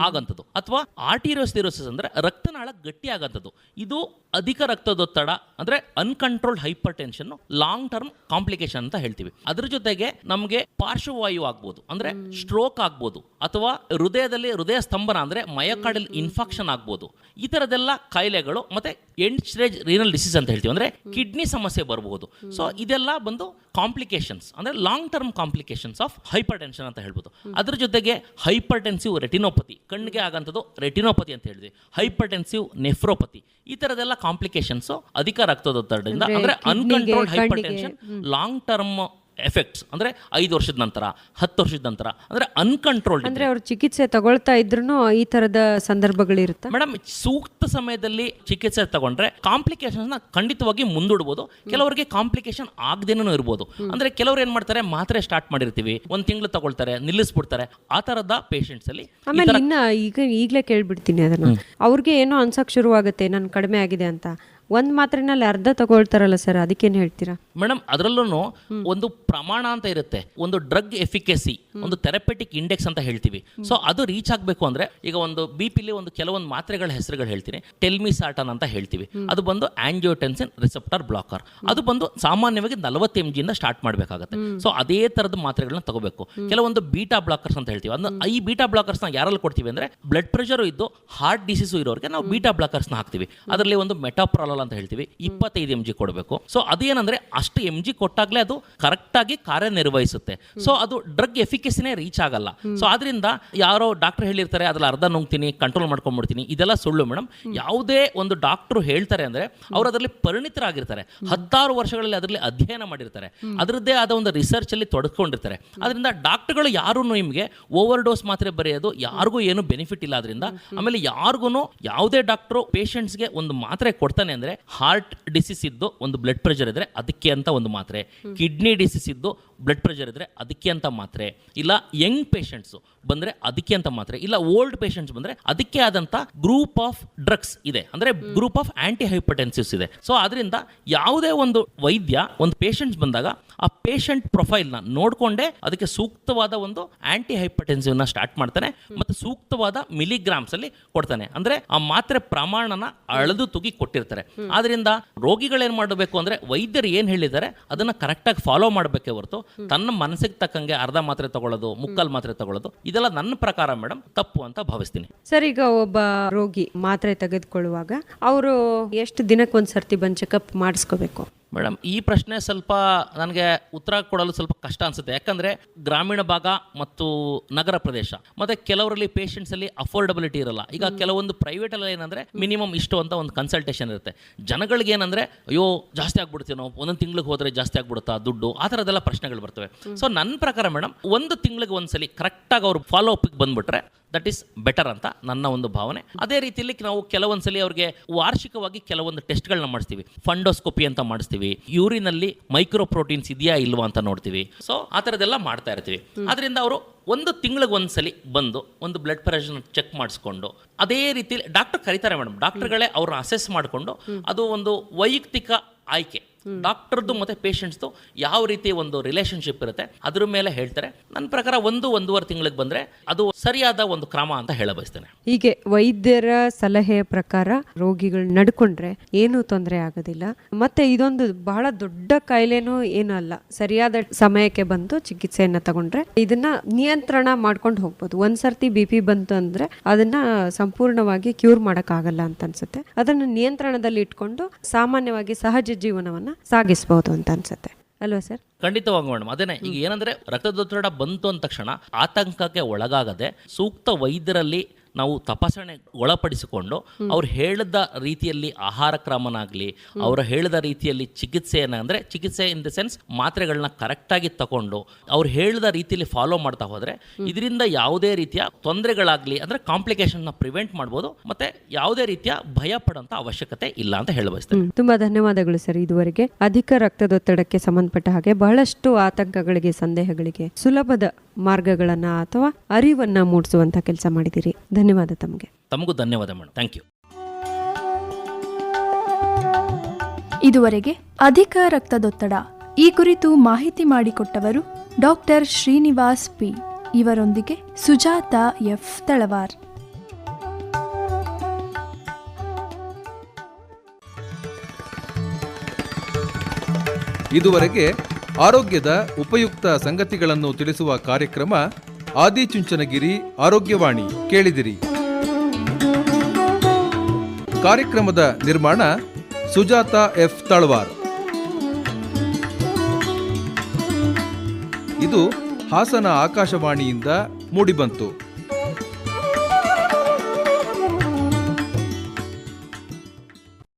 ಆಗಂಥದ್ದು ಅಥವಾ ಆರ್ಟಿರಿಯೋಸ್ಲಿರೋಸಿಸ್ ಅಂದ್ರೆ ರಕ್ತನಾಳ ಗಟ್ಟಿ ಆಗಂಥದ್ದು ಇದು ಅಧಿಕ ರಕ್ತದೊತ್ತಡ ಅಂದ್ರೆ uncontrolled hypertension long term complication ಅಂತ ಹೇಳ್ತೀವಿ. ಅದ್ರ ಜೊತೆಗೆ ನಮಗೆ ಪಾರ್ಶ್ವವಾಯು ಆಗ್ಬೋದು ಅಂದ್ರೆ ಸ್ಟ್ರೋಕ್ ಆಗ್ಬೋದು ಅಥವಾ ಹೃದಯದಲ್ಲಿ ಹೃದಯ ಸ್ತಂಭನ ಅಂದ್ರೆ ಮಯಕಾಡಲ್ ಇನ್ಫೆಕ್ಷನ್ ಆಗ್ಬೋದು. ಈ ಥರದೆಲ್ಲ ಕಾಯಿಲೆಗಳು ಮತ್ತೆ ಎಂಡ್ ಸ್ಟೇಜ್ ರೀನಲ್ ಡಿಸೀಸ್ ಅಂತ ಹೇಳ್ತೀವಿ ಅಂದ್ರೆ ಕಿಡ್ನಿ ಸಮಸ್ಯೆ ಬರಬಹುದು ಸೊ ಇದೆಲ್ಲ ಬಂದು ಕಾಂಪ್ಲಿಕೇಶನ್ಸ್ ಅಂದ್ರೆ long term complications of hypertension ಅಂತ ಹೇಳ್ಬೋದು. ಅದ್ರ ಜೊತೆಗೆ ಹೈಪರ್ ಟೆನ್ಸಿವ್ ರೆಟಿನೋಪತಿ ಕಣ್ಣಿಗೆ ಆಗಂಥದ್ದು ರೆಟಿನೋಪತಿ ಅಂತ ಹೇಳಿದ್ವಿ ಹೈಪರ್ ಟೆನ್ಸಿವ್ ನೆಫ್ರೋಪತಿ ಈ ಥರದೆಲ್ಲ ಕಾಂಪ್ಲಿಕೇಶನ್ಸು ಅಧಿಕ ರಕ್ತದೊತ್ತಡದಿಂದ ಒತ್ತಡದಿಂದ ಅಂದ್ರೆ ಕಿಡ್ನಿಗೆ, uncontrolled hypertension long term effects ಅಂದ್ರೆ ಐದು ವರ್ಷದ ನಂತರ ಹತ್ತು ವರ್ಷದ ನಂತರ ಅಂದ್ರೆ ಅನ್ಕಂಟ್ರೋಲ್ಡ್ ಅಂದ್ರೆ ಅವ್ರು ಚಿಕಿತ್ಸೆ ತಗೊಳ್ತಾ ಇದ್ರು ಈ ತರದ ಸಂದರ್ಭಗಳಿರುತ್ತೆ? ಮೇಡಮ್ ಸೂಕ್ತ ಸಮಯದಲ್ಲಿ ಚಿಕಿತ್ಸೆ ತಗೊಂಡ್ರೆ ಕಾಂಪ್ಲಿಕೇಶನ್ಸ್ನ ಖಂಡಿತವಾಗಿ ಮುಂದೂಡ್ಬೋದು. ಕೆಲವರಿಗೆ ಕಾಂಪ್ಲಿಕೇಶನ್ ಆಗದೇನೂ ಇರ್ಬೋದು. ಅಂದ್ರೆ ಕೆಲವರು ಏನ್ ಮಾಡ್ತಾರೆ ಮಾತ್ರೆ ಸ್ಟಾರ್ಟ್ ಮಾಡಿರ್ತೀವಿ. ಒಂದ್ ತಿಂಗಳು ತಗೊಳ್ತಾರೆ ನಿಲ್ಲಿಸ್ಬಿಡ್ತಾರೆ. ಆ ತರದ ಪೇಷಂಟ್ಸಲ್ಲಿ ಈ ಆಮೇಲೆ ಇನ್ನ ಈಗ ಈಗಲೇ ಕೇಳ್ಬಿಡ್ತೀನಿ ಅದನ್ನ. ಅವ್ರಿಗೆ ಏನೋ ಅನ್ಸಕ್ ಶುರುವಾಗುತ್ತೆ ನನ್ ಕಡಿಮೆ ಆಗಿದೆ ಅಂತ. ಒಂದ್ ಮಾತ್ರೆನಲ್ಲಿ ಅರ್ಧ ತಗೊಳ್ತಾರಲ್ಲ ಸರ್, ಅದಕ್ಕೇನು ಹೇಳ್ತೀರಾ? ಮೇಡಮ್ ಅದರಲ್ಲೂ ಒಂದು ಪ್ರಮಾಣ ಅಂತ ಇರುತ್ತೆ. ಒಂದು ಡ್ರಗ್ ಎಫಿಕೆಸಿ, ಒಂದು ಥೆರಪೆಟಿಕ್ ಇಂಡೆಕ್ಸ್ ಅಂತ ಹೇಳ್ತೀವಿ. ಸೊ ಅದು ರೀಚ್ ಆಗಬೇಕು ಅಂದ್ರೆ ಈಗ ಒಂದು ಬಿ ಪಿಲಿ ಒಂದು ಕೆಲವೊಂದು ಮಾತ್ರೆಗಳ ಹೆಸರುಗಳು ಹೇಳ್ತೀನಿ. ಟೆಲ್ಮಿಸಾಟನ್ ಅಂತ ಹೇಳ್ತೀವಿ. ಅದು ಬಂದು ಆಂಜಿಯೋಟೆನ್ಸಿನ್ ರಿಸೆಪ್ಟರ್ ಬ್ಲಾಕರ್ ಅದು ಬಂದು ಸಾಮಾನ್ಯವಾಗಿ ನಲವತ್ತು ಎಂ ಜಿಯಿಂದ ಸ್ಟಾರ್ಟ್ ಮಾಡಬೇಕಾಗುತ್ತೆ. ಸೊ ಅದೇ ಥರದ ಮಾತ್ರೆಗಳನ್ನ ತಗೋಬೇಕು. ಕೆಲವೊಂದು ಬೀಟಾ ಬ್ಲಾಕರ್ಸ್ ಅಂತ ಹೇಳ್ತೀವಿ. ಅದನ್ನ ಈ ಬೀಟಾ ಬ್ಲಾಕರ್ಸ್ನ ಯಾರಲ್ಲಿ ಕೊಡ್ತೀವಿ ಅಂದ್ರೆ ಬ್ಲಡ್ ಪ್ರೆಷರು ಇದ್ದು ಹಾರ್ಟ್ ಡಿಸೀಸು ಇರೋರಿಗೆ ನಾವು ಬೀಟಾ ಬ್ಲಾಕರ್ಸ್ನ ಹಾಕ್ತೀವಿ. ಅದರಲ್ಲಿ ಒಂದು ಮೆಟಾಪ್ರಾಲಲ್ ಅಂತ ಹೇಳ್ತೀವಿ. ಇಪ್ಪತ್ತೈದು ಎಂ ಜಿ ಕೊಡಬೇಕು. ಸೊ ಅದೇನಂದ್ರೆ ಅಷ್ಟು ಎಂ ಜಿ ಕೊಟ್ಟಾಗಲೇ ಅದು ಕರೆಕ್ಟಾಗಿ ಕಾರ್ಯನಿರ್ವಹಿಸುತ್ತೆ. ಸೊ ಅದು ಡ್ರಗ್ ಎಫಿಕೆಸಿನೇ ರೀಚ್ ಆಗಲ್ಲ. ಸೊ ಅದರಿಂದ ಯಾರೋ ಡಾಕ್ಟರ್ ಹೇಳಿರ್ತಾರೆ ಅದ್ರಲ್ಲಿ ಅರ್ಧ ನುಂಗ್ತೀನಿ ಕಂಟ್ರೋಲ್ ಮಾಡ್ಕೊಂಡ್ಬಿಡ್ತೀನಿ ಇದೆಲ್ಲ ಸುಳ್ಳು ಮೇಡಮ್ ಯಾವುದೇ ಒಂದು ಡಾಕ್ಟ್ರು ಹೇಳ್ತಾರೆ ಅಂದ್ರೆ ಅವ್ರು ಅದರಲ್ಲಿ ಪರಿಣಿತರಾಗಿರ್ತಾರೆ. ಹತ್ತಾರು ವರ್ಷಗಳಲ್ಲಿ ಅದರಲ್ಲಿ ಅಧ್ಯಯನ ಮಾಡಿರ್ತಾರೆ. ಅದರದ್ದೇ ಆದ ಒಂದು ರಿಸರ್ಚ್ ಅಲ್ಲಿ ತೊಡಸ್ಕೊಂಡಿರ್ತಾರೆ ಅದರಿಂದ ಡಾಕ್ಟರ್ಗಳು ಯಾರು ನಿಮಗೆ ಓವರ್ ಡೋಸ್ ಮಾತ್ರೆ ಬರೆಯೋದು ಯಾರಿಗೂ ಏನು ಬೆನಿಫಿಟ್ ಇಲ್ಲ ಅದರಿಂದ ಆಮೇಲೆ ಯಾರಿಗೂ ಯಾವುದೇ ಡಾಕ್ಟ್ರು ಪೇಷಂಟ್ಸ್ಗೆ ಒಂದು ಮಾತ್ರೆ ಕೊಡ್ತಾನೆ ಅಂದ್ರೆ ಹಾರ್ಟ್ ಡಿಸೀಸ್ ಇದ್ದು ಒಂದು ಬ್ಲಡ್ ಪ್ರೆಷರ್ ಇದ್ರೆ ಅದಕ್ಕೆ ಅಂತ ಒಂದು ಮಾತ್ರೆ. ಕಿಡ್ನಿ ಡಿಸೀಸ್ ಇದ್ದು ಬ್ಲಡ್ ಪ್ರೆಷರ್ ಇದ್ದರೆ ಅದಕ್ಕೆ ಅಂತ ಮಾತ್ರೆ. ಇಲ್ಲ ಯಂಗ್ ಪೇಷಂಟ್ಸು ಬಂದರೆ ಅದಕ್ಕೆ ಅಂತ ಮಾತ್ರೆ. ಇಲ್ಲ ಓಲ್ಡ್ ಪೇಷಂಟ್ಸ್ ಬಂದರೆ ಅದಕ್ಕೆ ಆದಂಥ ಗ್ರೂಪ್ ಆಫ್ ಡ್ರಗ್ಸ್ ಇದೆ. ಅಂದರೆ ಗ್ರೂಪ್ ಆಫ್ ಆಂಟಿ ಹೈಪರ್ಟೆನ್ಸಿವ್ಸ್ ಇದೆ. ಸೊ ಅದರಿಂದ ಯಾವುದೇ ಒಂದು ವೈದ್ಯ ಒಂದು ಪೇಷಂಟ್ಸ್ ಬಂದಾಗ ಆ ಪೇಷಂಟ್ ಪ್ರೊಫೈಲ್ನ ನೋಡಿಕೊಂಡೇ ಅದಕ್ಕೆ ಸೂಕ್ತವಾದ ಒಂದು ಆ್ಯಂಟಿ ಹೈಪರ್ಟೆನ್ಸಿವ್ನ ಸ್ಟಾರ್ಟ್ ಮಾಡ್ತಾನೆ ಮತ್ತು ಸೂಕ್ತವಾದ ಮಿಲಿಗ್ರಾಮ್ಸಲ್ಲಿ ಕೊಡ್ತಾನೆ. ಅಂದರೆ ಆ ಮಾತ್ರೆ ಪ್ರಮಾಣನ ಅಳೆದು ತುಗಿ ಕೊಟ್ಟಿರ್ತಾರೆ. ಆದ್ದರಿಂದ ರೋಗಿಗಳೇನು ಮಾಡಬೇಕು ಅಂದರೆ ವೈದ್ಯರು ಏನು ಹೇಳಿದ್ದಾರೆ ಅದನ್ನು ಕರೆಕ್ಟಾಗಿ ಫಾಲೋ ಮಾಡಬೇಕೇ ಹೊರತು ತನ್ನ ಮನಸ್ಸಿಗೆ ತಕ್ಕಂಗೆ ಅರ್ಧ ಮಾತ್ರೆ ತಗೊಳ್ಳೋದು ಮುಕ್ಕಲ್ ಮಾತ್ರೆ ತಗೊಳ್ಳೋದು ಇದೆಲ್ಲ ನನ್ನ ಪ್ರಕಾರ ಮೇಡಮ್ ತಪ್ಪು ಅಂತ ಭಾವಿಸ್ತೀನಿ. ಸರ್ ಈಗ ಒಬ್ಬ ರೋಗಿ ಮಾತ್ರೆ ತೆಗೆದುಕೊಳ್ಳುವಾಗ ಅವರು ಎಷ್ಟು ದಿನಕ್ಕೆ ಒಂದು ಸರ್ತಿ ಬಂದು ಚೆಕಪ್ ಮಾಡಿಸ್ಕೋಬೇಕು? ಮೇಡಮ್ ಈ ಪ್ರಶ್ನೆ ಸ್ವಲ್ಪ ನನಗೆ ಉತ್ತರ ಕೊಡಲು ಸ್ವಲ್ಪ ಕಷ್ಟ ಅನಿಸುತ್ತೆ. ಯಾಕಂದರೆ ಗ್ರಾಮೀಣ ಭಾಗ ಮತ್ತು ನಗರ ಪ್ರದೇಶ ಮತ್ತು ಕೆಲವರಲ್ಲಿ ಪೇಷಂಟ್ಸಲ್ಲಿ ಅಫೋರ್ಡಬಿಲಿಟಿ ಇರಲ್ಲ. ಈಗ ಕೆಲವೊಂದು ಪ್ರೈವೇಟಲ್ಲಿ ಏನಂದರೆ ಮಿನಿಮಮ್ ಇಷ್ಟು ಅಂತ ಒಂದು ಕನ್ಸಲ್ಟೇಷನ್ ಇರುತ್ತೆ. ಜನಗಳಿಗೆ ಏನಂದರೆ ಅಯ್ಯೋ ಜಾಸ್ತಿ ಆಗ್ಬಿಡ್ತೀನೋ ಒಂದೊಂದು ತಿಂಗಳಿಗೆ ಹೋದರೆ ಜಾಸ್ತಿ ಆಗ್ಬಿಡುತ್ತಾ ದುಡ್ಡು? ಆ ಥರದ್ದೆಲ್ಲ ಪ್ರಶ್ನೆಗಳು ಬರ್ತವೆ. ಸೊ ನನ್ನ ಪ್ರಕಾರ ಮೇಡಮ್ ಒಂದು ತಿಂಗಳಿಗೆ ಸಲ ಕರೆಕ್ಟಾಗಿ ಅವರು ಫಾಲೋ ಅಪ್ ಬಂದ್ಬಿಟ್ರೆ ದಟ್ ಈಸ್ ಬೆಟರ್ ಅಂತ ನನ್ನ ಒಂದು ಭಾವನೆ. ಅದೇ ರೀತಿಯಲ್ಲಿ ನಾವು ಕೆಲವೊಂದ್ಸಲಿ ಅವ್ರಿಗೆ ವಾರ್ಷಿಕವಾಗಿ ಕೆಲವೊಂದು ಟೆಸ್ಟ್ಗಳನ್ನ ಮಾಡಿಸ್ತೀವಿ. ಫಂಡೋಸ್ಕೋಪಿ ಅಂತ ಮಾಡಿಸ್ತೀವಿ. ಯೂರಿನಲ್ಲಿ ಮೈಕ್ರೋ ಪ್ರೋಟೀನ್ಸ್ ಇದೆಯಾ ಇಲ್ವಾ ಅಂತ ನೋಡ್ತೀವಿ. ಸೊ ಆ ಥರದ್ದೆಲ್ಲ ಮಾಡ್ತಾ ಇರ್ತೀವಿ. ಅದರಿಂದ ಅವರು ಒಂದು ತಿಂಗಳಿಗೆ ಒಂದ್ಸಲಿ ಬಂದು ಒಂದು ಬ್ಲಡ್ ಪ್ರೆಷರ್ ಚೆಕ್ ಮಾಡಿಸ್ಕೊಂಡು ಅದೇ ರೀತಿಯಲ್ಲಿ ಡಾಕ್ಟರ್ ಕರೀತಾರೆ ಮೇಡಮ್. ಡಾಕ್ಟರ್ಗಳೇ ಅವ್ರನ್ನ ಅಸೆಸ್ ಮಾಡಿಕೊಂಡು ಅದು ಒಂದು ವೈಯಕ್ತಿಕ ಆಯ್ಕೆ. ಡಾಕ್ಟರ್ದು ಮತ್ತೆ ಪೇಷಂಟ್ಸ್ದು ಯಾವ ರೀತಿ ಒಂದು ರಿಲೇಶನ್ಶಿಪ್ ಇರುತ್ತೆ ಅದ್ರ ಮೇಲೆ ಹೇಳ್ತಾರೆ. ನನ್ನ ಪ್ರಕಾರ ಒಂದು ಒಂದೂವರೆ ತಿಂಗಳಿಗೆ ಬಂದ್ರೆ ಅದು ಸರಿಯಾದ ಒಂದು ಕ್ರಮ ಅಂತ ಹೇಳ ಬಯಸ್ತೇನೆ ಹೀಗೆ ವೈದ್ಯರ ಸಲಹೆಯ ಪ್ರಕಾರ ರೋಗಿಗಳು ನಡ್ಕೊಂಡ್ರೆ ಏನೂ ತೊಂದರೆ ಆಗೋದಿಲ್ಲ. ಮತ್ತೆ ಇದೊಂದು ಬಹಳ ದೊಡ್ಡ ಕಾಯಿಲೆನೂ ಏನೂ ಅಲ್ಲ. ಸರಿಯಾದ ಸಮಯಕ್ಕೆ ಬಂದು ಚಿಕಿತ್ಸೆಯನ್ನು ತಗೊಂಡ್ರೆ ಇದನ್ನ ನಿಯಂತ್ರಣ ಮಾಡ್ಕೊಂಡು ಹೋಗ್ಬೋದು. ಒಂದ್ಸರ್ತಿ ಬಿ ಪಿ ಬಂತು ಅಂದ್ರೆ ಅದನ್ನ ಸಂಪೂರ್ಣವಾಗಿ ಕ್ಯೂರ್ ಮಾಡೋಕ್ಕಾಗಲ್ಲ ಆಗಲ್ಲ ಅಂತ ಅನ್ಸುತ್ತೆ. ಅದನ್ನ ನಿಯಂತ್ರಣದಲ್ಲಿ ಇಟ್ಕೊಂಡು ಸಾಮಾನ್ಯವಾಗಿ ಸಹಜ ಜೀವನವನ್ನ ಸಾಗಿಸಬಹುದು ಅಂತ ಅನ್ಸುತ್ತೆ. ಅಲ್ವಾ ಸರ್? ಖಂಡಿತವಾಗ ಮೇಡಮ್. ಅದೇನೆ ಈಗ ಏನಂದ್ರೆ ರಕ್ತದೊತ್ತಡ ಬಂತು ಅಂದ ತಕ್ಷಣ ಆತಂಕಕ್ಕೆ ಒಳಗಾಗದೆ ಸೂಕ್ತ ವೈದ್ಯರಲ್ಲಿ ನಾವು ತಪಾಸಣೆ ಒಳಪಡಿಸಿಕೊಂಡು ಅವ್ರು ಹೇಳಿದ ರೀತಿಯಲ್ಲಿ ಆಹಾರ ಕ್ರಮನಾಗಲಿ ಅವರು ಹೇಳಿದ ರೀತಿಯಲ್ಲಿ ಚಿಕಿತ್ಸೆಯನ್ನು ಅಂದರೆ ಚಿಕಿತ್ಸೆ ಇನ್ ದ ಸೆನ್ಸ್ ಮಾತ್ರೆಗಳನ್ನ ಕರೆಕ್ಟಾಗಿ ತಗೊಂಡು ಅವ್ರು ಹೇಳಿದ ರೀತಿಯಲ್ಲಿ ಫಾಲೋ ಮಾಡ್ತಾ ಹೋದರೆ ಇದರಿಂದ ಯಾವುದೇ ರೀತಿಯ ತೊಂದರೆಗಳಾಗಲಿ ಅಂದರೆ ಕಾಂಪ್ಲಿಕೇಶನ್ನ ಪ್ರಿವೆಂಟ್ ಮಾಡ್ಬೋದು ಮತ್ತು ಯಾವುದೇ ರೀತಿಯ ಭಯ ಪಡೋಂಥ ಅವಶ್ಯಕತೆ ಇಲ್ಲ ಅಂತ ಹೇಳಬಯಸ್ತೇನೆ ತುಂಬ ತುಂಬಾ ಧನ್ಯವಾದಗಳು ಸರ್ ಇದುವರೆಗೆ. ಅಧಿಕ ರಕ್ತದೊತ್ತಡಕ್ಕೆ ಸಂಬಂಧಪಟ್ಟ ಹಾಗೆ ಬಹಳಷ್ಟು ಆತಂಕಗಳಿಗೆ ಸಂದೇಹಗಳಿಗೆ ಸುಲಭದ ಮಾರ್ಗಗಳನ್ನ ಅಥವಾ ಅರಿವನ್ನ ಮೂಡಿಸುವಂತ ಕೆಲಸ ಮಾಡಿದಿರಿ ಧನ್ಯವಾದ ತಮಗೆ. ತಮಗೂ ಧನ್ಯವಾದ ಮೇಡಮ್ ಥ್ಯಾಂಕ್ ಯು. ಇದುವರೆಗೆ ಅಧಿಕ ರಕ್ತದೊತ್ತಡ. ಈ ಕುರಿತು ಮಾಹಿತಿ ಮಾಡಿಕೊಟ್ಟವರು ಡಾಕ್ಟರ್ ಶ್ರೀನಿವಾಸ್ ಪಿ. ಇವರೊಂದಿಗೆ ಸುಜಾತ ಎಫ್. ತಳವಾರ್. ಇದುವರೆಗೆ ಆರೋಗ್ಯದ ಉಪಯುಕ್ತ ಸಂಗತಿಗಳನ್ನು ತಿಳಿಸುವ ಕಾರ್ಯಕ್ರಮ ಆದಿಚುಂಚನಗಿರಿ ಆರೋಗ್ಯವಾಣಿ ಕೇಳಿದಿರಿ. ಕಾರ್ಯಕ್ರಮದ ನಿರ್ಮಾಣ ಸುಜಾತ ಎಫ್ ತಳವಾರ್. ಇದು ಹಾಸನ ಆಕಾಶವಾಣಿಯಿಂದ ಮೂಡಿಬಂತು.